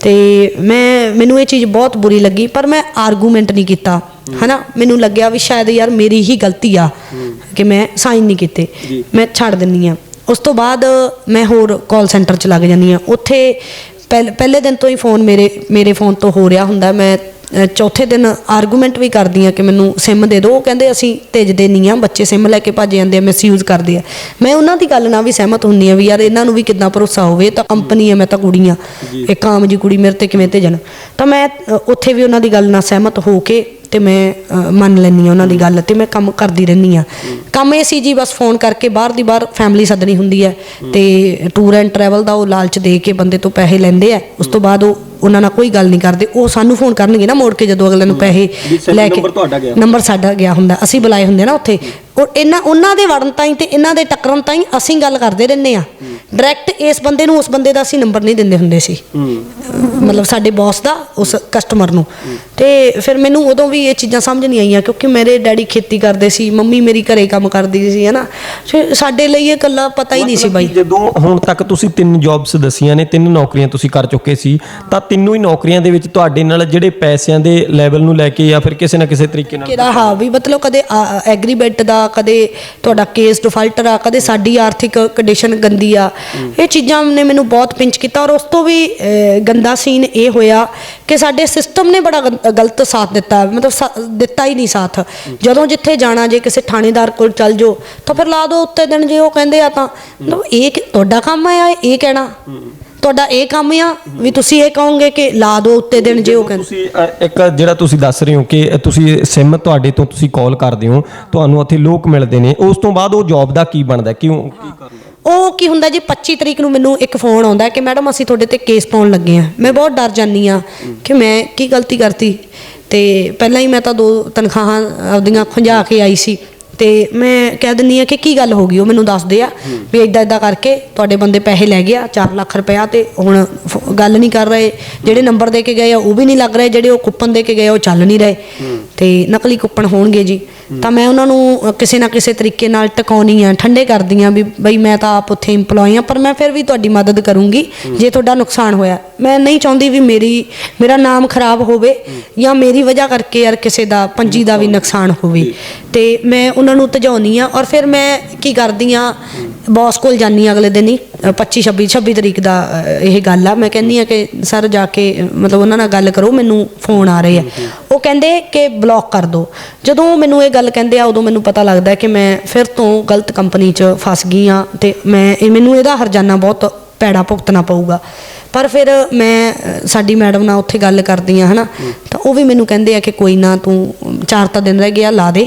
Speaker 2: ਤੇ ਮੈਂ ਮੈਨੂੰ ਇਹ ਚੀਜ਼ ਬਹੁਤ ਬੁਰੀ ਲੱਗੀ ਪਰ ਮੈਂ ਆਰਗੂਮੈਂਟ ਨਹੀਂ ਕੀਤਾ। ਹਨਾ? ਮੈਨੂੰ ਲੱਗਿਆ ਵੀ ਸ਼ਾਇਦ ਯਾਰ ਮੇਰੀ ਹੀ ਗਲਤੀ ਆ ਕਿ ਮੈਂ ਸਾਈਨ ਨਹੀਂ ਕੀਤੇ। ਮੈਂ ਛੱਡ ਦਿੰਨੀ ਆ। ਉਸ ਤੋਂ ਬਾਅਦ ਮੈਂ ਹੋਰ ਕਾਲ ਸੈਂਟਰ ਚ ਲੱਗ ਜਾਂਦੀ ਆ। ਉੱਥੇ ਪਹਿਲ- ਦਿਨ ਤੋਂ ਹੀ ਫੋਨ ਮੇਰੇ ਮੇਰੇ ਫੋਨ ਤੋਂ ਹੋ ਰਿਹਾ ਹੁੰਦਾ। ਮੈਂ ਚੌਥੇ ਦਿਨ ਆਰਗੂਮੈਂਟ ਵੀ ਕਰਦੀ ਆ ਕਿ ਮੈਨੂੰ ਸਿਮ ਦੇ ਦਿਓ। ਉਹ ਕਹਿੰਦੇ ਅਸੀਂ ਤੇਜਦੇ ਨਹੀਂ ਆ ਬੱਚੇ ਸਿਮ ਲੈ ਕੇ ਭੱਜ ਜਾਂਦੇ ਆ ਮਿਸਯੂਜ਼ ਕਰਦੇ ਆ। ਮੈਂ ਉਹਨਾਂ ਦੀ ਗੱਲ ਨਾਲ ਵੀ ਸਹਿਮਤ ਹੁੰਦੀ ਆ ਵੀ ਯਾਰ ਇਹਨਾਂ ਨੂੰ ਵੀ ਕਿੰਨਾ ਭਰੋਸਾ ਹੋਵੇ ਤਾਂ ਕੰਪਨੀ ਆ ਮੈਂ ਤਾਂ ਕੁੜੀ ਆ ਇੱਕ ਆਮ ਜੀ ਕੁੜੀ ਮੇਰੇ ਤੇ ਕਿਵੇਂ ਤੇਜਣ ਤਾਂ ਮੈਂ ਉੱਥੇ ਵੀ ਉਹਨਾਂ ਦੀ ਗੱਲ ਨਾਲ ਸਹਿਮਤ ਹੋ ਕੇ ਤੇ ਮੈਂ ਮੰਨ ਆ ਉਹਨਾਂ ਦੀ ਗੱਲ ਤੇ ਮੈਂ ਕੰਮ ਕਰਦੀ ਰਹਿੰਦੀ ਆ ਕੰਮ ਇਹ ਸੀ ਜੀ ਬਸ ਫੋਨ ਕਰਕੇ ਬਾਹਰ ਦੀ ਬਾਹਰ ਫੈਮਿਲੀ ਸੱਦਣੀ ਹੁੰਦੀ ਹੈ ਤੇ ਟੂਰ ਐਂਡ ਟਰੈਵਲ ਦਾ ਉਹ ਲਾਲਚ ਦੇ ਕੇ ਬੰਦੇ ਤੋਂ ਪੈਸੇ ਲੈਂਦੇ ਆ। ਉਸ ਤੋਂ ਬਾਅਦ ਉਹ ਉਹਨਾਂ ਨਾਲ ਕੋਈ ਗੱਲ ਨਹੀਂ ਕਰਦੇ। ਉਹ ਸਾਨੂੰ ਫੋਨ ਕਰਨਗੇ ਨਾ ਮੋੜ ਕੇ ਜਦੋਂ ਅਗਲੇ ਨੂੰ ਪੈਸੇ ਲੈ ਕੇ
Speaker 3: ਨੰਬਰ ਤੁਹਾਡਾ ਗਿਆ।
Speaker 2: ਨੰਬਰ ਸਾਡਾ ਗਿਆ ਹੁੰਦਾ। ਅਸੀਂ ਬੁਲਾਏ ਹੁੰਦੇ ਨਾ ਉੱਥੇ। ਉਹ ਇਹਨਾਂ ਉਹਨਾਂ ਦੇ ਵੜਨ ਤਾਈਂ ਤੇ ਇਹਨਾਂ ਦੇ ਟੱਕਰਨ ਤਾਈਂ ਅਸੀਂ ਗੱਲ ਕਰਦੇ ਰਹਿੰਦੇ ਆ ਡਾਇਰੈਕਟ ਇਸ ਬੰਦੇ ਨੂੰ ਉਸ ਬੰਦੇ ਦਾ ਅਸੀਂ ਨੰਬਰ ਨਹੀਂ ਦਿੰਦੇ ਹੁੰਦੇ ਸੀ। ਮਤਲਬ ਸਾਡੇ ਬੌਸ ਦਾ ਉਸ ਕਸਟਮਰ ਨੂੰ। ਤੇ ਫਿਰ ਮੈਨੂੰ ਉਦੋਂ ਵੀ ਇਹ ਚੀਜ਼ਾਂ ਸਮਝ ਨਹੀਂ ਆਈਆਂ ਕਿਉਂਕਿ ਮੇਰੇ ਡੈਡੀ ਖੇਤੀ ਕਰਦੇ ਸੀ ਮੰਮੀ ਮੇਰੀ ਘਰੇ ਕੰਮ ਕਰਦੀ ਸੀ ਹਨਾ। ਸਾਡੇ ਲਈ ਇਹ ਇਕੱਲਾ ਪਤਾ ਹੀ ਨਹੀਂ ਸੀ ਬਾਈ।
Speaker 1: ਜਦੋਂ ਹੁਣ ਤੱਕ ਤੁਸੀਂ ਤਿੰਨ ਜੌਬਸ ਦਸੀਆਂ ਨੇ ਤਿੰਨ ਨੌਕਰੀਆਂ ਤੁਸੀਂ ਕਰ ਚੁੱਕੇ ਸੀ ਤਾਂ ਤਿੰਨੋਂ ਹੀ ਨੌਕਰੀਆਂ ਦੇ ਵਿੱਚ ਤੁਹਾਡੇ ਨਾਲ ਜਿਹੜੇ ਪੈਸਿਆਂ ਦੇ ਲੈਵਲ ਨੂੰ ਲੈ ਕੇ ਜਾਂ ਫਿਰ ਕਿਸੇ ਨਾ ਕਿਸੇ ਤਰੀਕੇ ਨਾਲ
Speaker 2: ਕਿਹਦਾ ਹਾਂ ਵੀ ਮਤਲਬ ਕਦੇ ਐਗਰੀਮੈਂਟ ਦਾ ਕਦੇ ਤੁਹਾਡਾ ਕੇਸ ਡਿਫਾਲਟਰ ਆ, ਕਦੇ ਸਾਡੀ ਆਰਥਿਕ ਕੰਡੀਸ਼ਨ ਗੰਦੀ ਆ। ਇਹ ਚੀਜ਼ਾਂ ਨੇ ਮੈਨੂੰ ਬਹੁਤ ਪਿੰਚ ਕੀਤਾ ਔਰ ਉਸ ਤੋਂ ਵੀ ਗੰਦਾ ਸੀਨ ਇਹ ਹੋਇਆ ਕਿ ਸਾਡੇ ਸਿਸਟਮ ਨੇ ਬੜਾ ਗਲਤ ਸਾਥ ਦਿੱਤਾ, ਮਤਲਬ ਦਿੱਤਾ ਹੀ ਨਹੀਂ ਸਾਥ। ਜਦੋਂ ਜਿੱਥੇ ਜਾਣਾ, ਜੇ ਕਿਸੇ ਥਾਣੇਦਾਰ ਕੋਲ ਚੱਲ ਜਾਓ, ਤਾਂ ਫਿਰ ਲਾ ਦੋ ਉੱਤੇ ਦਿਨ ਜੇ ਉਹ ਕਹਿੰਦੇ ਆ ਤਾਂ। ਮਤਲਬ ਇਹ ਤੁਹਾਡਾ ਕੰਮ ਆ ਇਹ ਕਹਿਣਾ? ਤੁਹਾਡਾ ਇਹ ਕੰਮ ਆ ਵੀ ਤੁਸੀਂ ਇਹ ਕਹੋਗੇ ਕਿ ਲਾ ਦੋ ਉੱਤੇ ਦਿਨ ਜੇ ਉਹ ਕਹਿੰਦੇ।
Speaker 1: ਤੁਸੀਂ ਅ, ਇੱਕ ਜਿਹੜਾ ਤੁਸੀਂ ਦੱਸ ਰਹੇ ਹੋ ਕਿ ਤੁਸੀਂ ਸਿਮ ਤੁਹਾਡੇ ਤੋਂ ਤੁਸੀਂ ਕਾਲ ਕਰਦੇ ਹੋ ਤੁਹਾਨੂੰ ਉੱਥੇ ਲੋਕ ਮਿਲਦੇ ਨੇ ਉਸ ਤੋਂ ਬਾਅਦ ਉਹ ਜੌਬ ਦਾ ਕੀ ਬਣਦਾ ਕਿਉਂ ਕੀ ਕਰਨਾ
Speaker 2: ਉਹ ਕੀ ਹੁੰਦਾ ਜੀ 25 ਤਰੀਕ ਨੂੰ ਮੈਨੂੰ ਇੱਕ ਫੋਨ ਆਉਂਦਾ ਕਿ ਮੈਡਮ ਅਸੀਂ ਤੁਹਾਡੇ ਤੇ ਕੇਸ ਪਾਉਣ ਲੱਗੇ ਆ ਮੈਂ ਬਹੁਤ ਡਰ ਜਾਂਦੀ ਆ ਕਿ ਮੈਂ ਕੀ ਗਲਤੀ ਕਰਤੀ। ਤੇ ਪਹਿਲਾਂ ਹੀ ਮੈਂ ਤਾਂ ਦੋ ਤਨਖਾਹਾਂ ਆਪਦੀਆਂ ਖੁੰਝਾ ਕੇ ਆਈ ਸੀ। ਤੇ ਮੈਂ ਕਹਿ ਦਿੰਨੀ ਆ ਕਿ ਕੀ ਗੱਲ ਹੋ ਗਈ ਉਹ ਮੈਨੂੰ ਦੱਸਦੇ ਆ ਵੀ ਇਦਾਂ ਇਦਾਂ ਕਰਕੇ ਤੁਹਾਡੇ ਬੰਦੇ ਪੈਸੇ ਲੈ ਗਿਆ 4 ਲੱਖ ਰੁਪਇਆ ਤੇ ਹੁਣ ਫ- ਗੱਲ ਨਹੀਂ ਕਰ ਰਹੇ। ਜਿਹੜੇ ਨੰਬਰ ਦੇ ਕੇ ਗਏ ਆ ਉਹ ਵੀ ਨਹੀਂ ਲੱਗ ਰਹੇ ਜਿਹੜੇ ਉਹ ਕੁੱਪਨ ਦੇ ਕੇ ਗਏ ਆ, ਉਹ ਚੱਲ ਨਹੀਂ ਰਹੇ। ਤੇ ਨਕਲੀ ਕੁੱਪਨ ਹੋਣਗੇ ਜੀ। ਤਾਂ ਮੈਂ ਉਹਨਾਂ ਨੂੰ ਅ, ਕਿਸੇ ਨਾ ਕਿਸੇ ਤਰੀਕੇ ਨਾਲ ਟਿਕਾਉਣੀ ਆ ਠੰਡੇ ਕਰਦੀ ਆ ਵੀ ਬਈ ਮੈਂ ਤਾਂ ਆਪ ਉੱਥੇ EMPLOYE ਆ ਪਰ ਮੈਂ ਫਿਰ ਵੀ ਤੁਹਾਡੀ ਮਦਦ ਕਰੂੰਗੀ ਜੇ ਤੁਹਾਡਾ ਨੁਕਸਾਨ ਹੋਇਆ। ਮੈਂ ਨਹੀਂ ਚਾਹੁੰਦੀ ਵੀ ਮੇਰੀ ਮੇਰਾ ਨਾਮ ਖਰਾਬ ਹੋਵੇ ਜਾਂ ਮੇਰੀ ਵਜ੍ਹਾ ਕਰਕੇ ਯਾਰ ਕਿਸੇ ਦਾ ਪੰਜੀ ਦਾ ਵੀ ਨੁਕਸਾਨ ਹੋਵੇ। ਤੇ ਮੈਂ ਉਹਨਾਂ ਨੂੰ ਤਜਾਉਣੀ ਆ ਔਰ ਫਿਰ ਮੈਂ ਕੀ ਕਰਦੀ ਆ ਬੌਸ ਕੋਲ ਜਾਨੀ ਆ ਅਗਲੇ ਦਿਨ ਹੀ ਅ, 25 26 26 ਤਰੀਕ ਦਾ ਇਹ ਗੱਲ ਆ। ਮੈਂ ਕਹਿੰਦੀ ਆ ਕਿ ਸਰ ਜਾ ਕੇ ਮਤਲਬ ਉਹਨਾਂ ਨਾਲ ਗੱਲ ਕਰੋ ਮੈਨੂੰ ਫੋਨ ਆ ਰਹੇ ਆ। ਉਹ ਕਹਿੰਦੇ ਕਿ ਬਲੌਕ ਕਰ ਦਿਓ ਜਦੋਂ ਮੈਨੂੰ ਇਹ ਗੱਲ ਕਹਿੰਦੇ ਆ ਉਦੋਂ ਮੈਨੂੰ ਪਤਾ ਲੱਗਦਾ ਕਿ ਮੈਂ ਫਿਰ ਤੋਂ ਗਲਤ ਕੰਪਨੀ 'ਚ ਫਸ ਗਈ ਆ ਤੇ ਮੈਂ ਇਹ ਮੈਨੂੰ ਇਹਦਾ ਹਰਜਾਨਾ ਬਹੁਤ ਪੈੜਾ ਭੁਗਤਣਾ ਪਊਗਾ। ਪਰ ਫਿਰ ਮੈਂ ਸਾਡੀ ਮੈਡਮ ਨਾਲ ਉੱਥੇ ਗੱਲ ਕਰਦੀ ਆ ਹਨਾ? ਤਾਂ ਉਹ ਵੀ ਮੈਨੂੰ ਕਹਿੰਦੇ ਆ ਕਿ ਕੋਈ ਨਾ ਤੂੰ ਚਾਰ ਤਾਂ ਦਿਨ ਰਹਿ ਗਿਆ ਲਾ ਦੇ।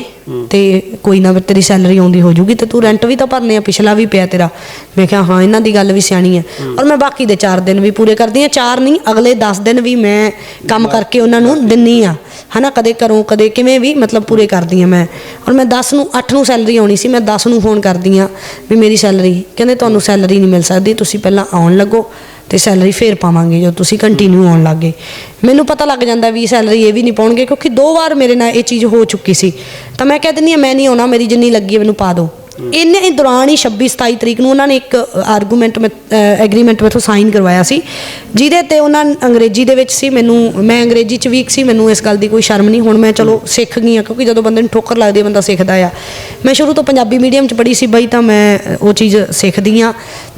Speaker 2: ਤੇ ਕੋਈ ਨਾ ਫਿਰ ਤੇਰੀ ਸੈਲਰੀ ਆਉਂਦੀ ਹੋ ਜੂਗੀ ਤੇ ਤੂੰ ਰੈਂਟ ਵੀ ਤਾਂ ਭਰਨੇ ਆ ਪਿਛਲਾ ਵੀ ਪਿਆ ਤੇਰਾ। ਮੈਂ ਕਿਹਾ ਹਾਂ ਇਹਨਾਂ ਦੀ ਗੱਲ ਵੀ ਸਿਆਣੀ ਹੈ ਔਰ ਮੈਂ ਬਾਕੀ ਦੇ 4 ਦਿਨ ਵੀ ਪੂਰੇ ਕਰਦੀ ਆ ਚਾਰ ਨਹੀਂ ਅਗਲੇ 10 ਦਿਨ ਵੀ ਮੈਂ ਕੰਮ ਕਰਕੇ ਉਹਨਾਂ ਨੂੰ ਦਿੰਨੀ ਆ ਹਨਾ? ਕਦੇ ਘਰੋਂ ਕਦੇ ਕਿਵੇਂ ਵੀ ਮਤਲਬ ਪੂਰੇ ਕਰਦੀ ਆ ਮੈਂ। ਔਰ ਮੈਂ 10 ਨੂੰ 8 ਨੂੰ ਸੈਲਰੀ ਆਉਣੀ ਸੀ ਮੈਂ 10 ਨੂੰ ਫੋਨ ਕਰਦੀ ਆ ਵੀ ਮੇਰੀ ਸੈਲਰੀ ਕਹਿੰਦੇ ਤੁਹਾਨੂੰ ਸੈਲਰੀ ਨਹੀਂ ਮਿਲ ਸਕਦੀ ਤੁਸੀਂ ਪਹਿਲਾਂ ਆਉਣ ਲੱਗੋ। ਤੇ ਸੈਲਰੀ ਫੇਰ ਪਾਵਾਂਗੇ ਜਦੋਂ ਤੁਸੀਂ ਕੰਟੀਨਿਊ ਆਉਣ ਲੱਗੇ। ਮੈਨੂੰ ਪਤਾ ਲੱਗ ਜਾਂਦਾ ਵੀ ਸੈਲਰੀ ਇਹ ਵੀ ਨਹੀਂ ਪਾਉਣਗੇ ਕਿਉਂਕਿ ਦੋ ਵਾਰ ਮੇਰੇ ਨਾਲ ਇਹ ਚੀਜ਼ ਹੋ ਚੁੱਕੀ ਸੀ। ਤਾਂ ਮੈਂ ਕਹਿ ਦਿੰਦੀ ਆ ਮੈਂ ਨਹੀਂ ਆਉਣਾ, ਮੇਰੀ ਜਿੰਨੀ ਲੱਗੀ ਹੈ, ਮੈਨੂੰ ਪਾ ਦਿਓ। ਇਹਨੇ ਦੌਰਾਨ ਹੀ 26 27 ਤਰੀਕ ਨੂੰ ਉਹਨਾਂ ਨੇ ਇੱਕ ਆਰਗੂਮੈਂਟ ਐਗਰੀਮੈਂਟ ਮੇਥੋਂ ਸਾਈਨ ਕਰਵਾਇਆ ਸੀ, ਜਿਹਦੇ ਤੇ ਉਹਨਾਂ ਅੰਗਰੇਜ਼ੀ ਦੇ ਵਿੱਚ ਸੀ, ਮੈਨੂੰ, ਮੈਂ ਅੰਗਰੇਜ਼ੀ ਚ ਵੀਕ ਸੀ, ਮੈਨੂੰ ਇਸ ਗੱਲ ਦੀ ਕੋਈ ਸ਼ਰਮ ਨਹੀਂ, ਹੁਣ ਮੈਂ ਚਲੋ ਸਿੱਖ ਗਈ ਆ ਕਿਉਂਕਿ ਜਦੋਂ ਬੰਦੇ ਨੂੰ ਠੋਕਰ ਲੱਗਦੀ ਹੈ, ਬੰਦਾ ਸਿੱਖਦਾ ਆ। ਮੈਂ ਸ਼ੁਰੂ ਤੋਂ ਪੰਜਾਬੀ ਮੀਡੀਅਮ ਚ ਪੜ੍ਹੀ ਸੀ ਬਈ, ਤਾਂ ਮੈਂ ਉਹ ਚੀਜ਼ ਸਿੱਖਦੀ ਆ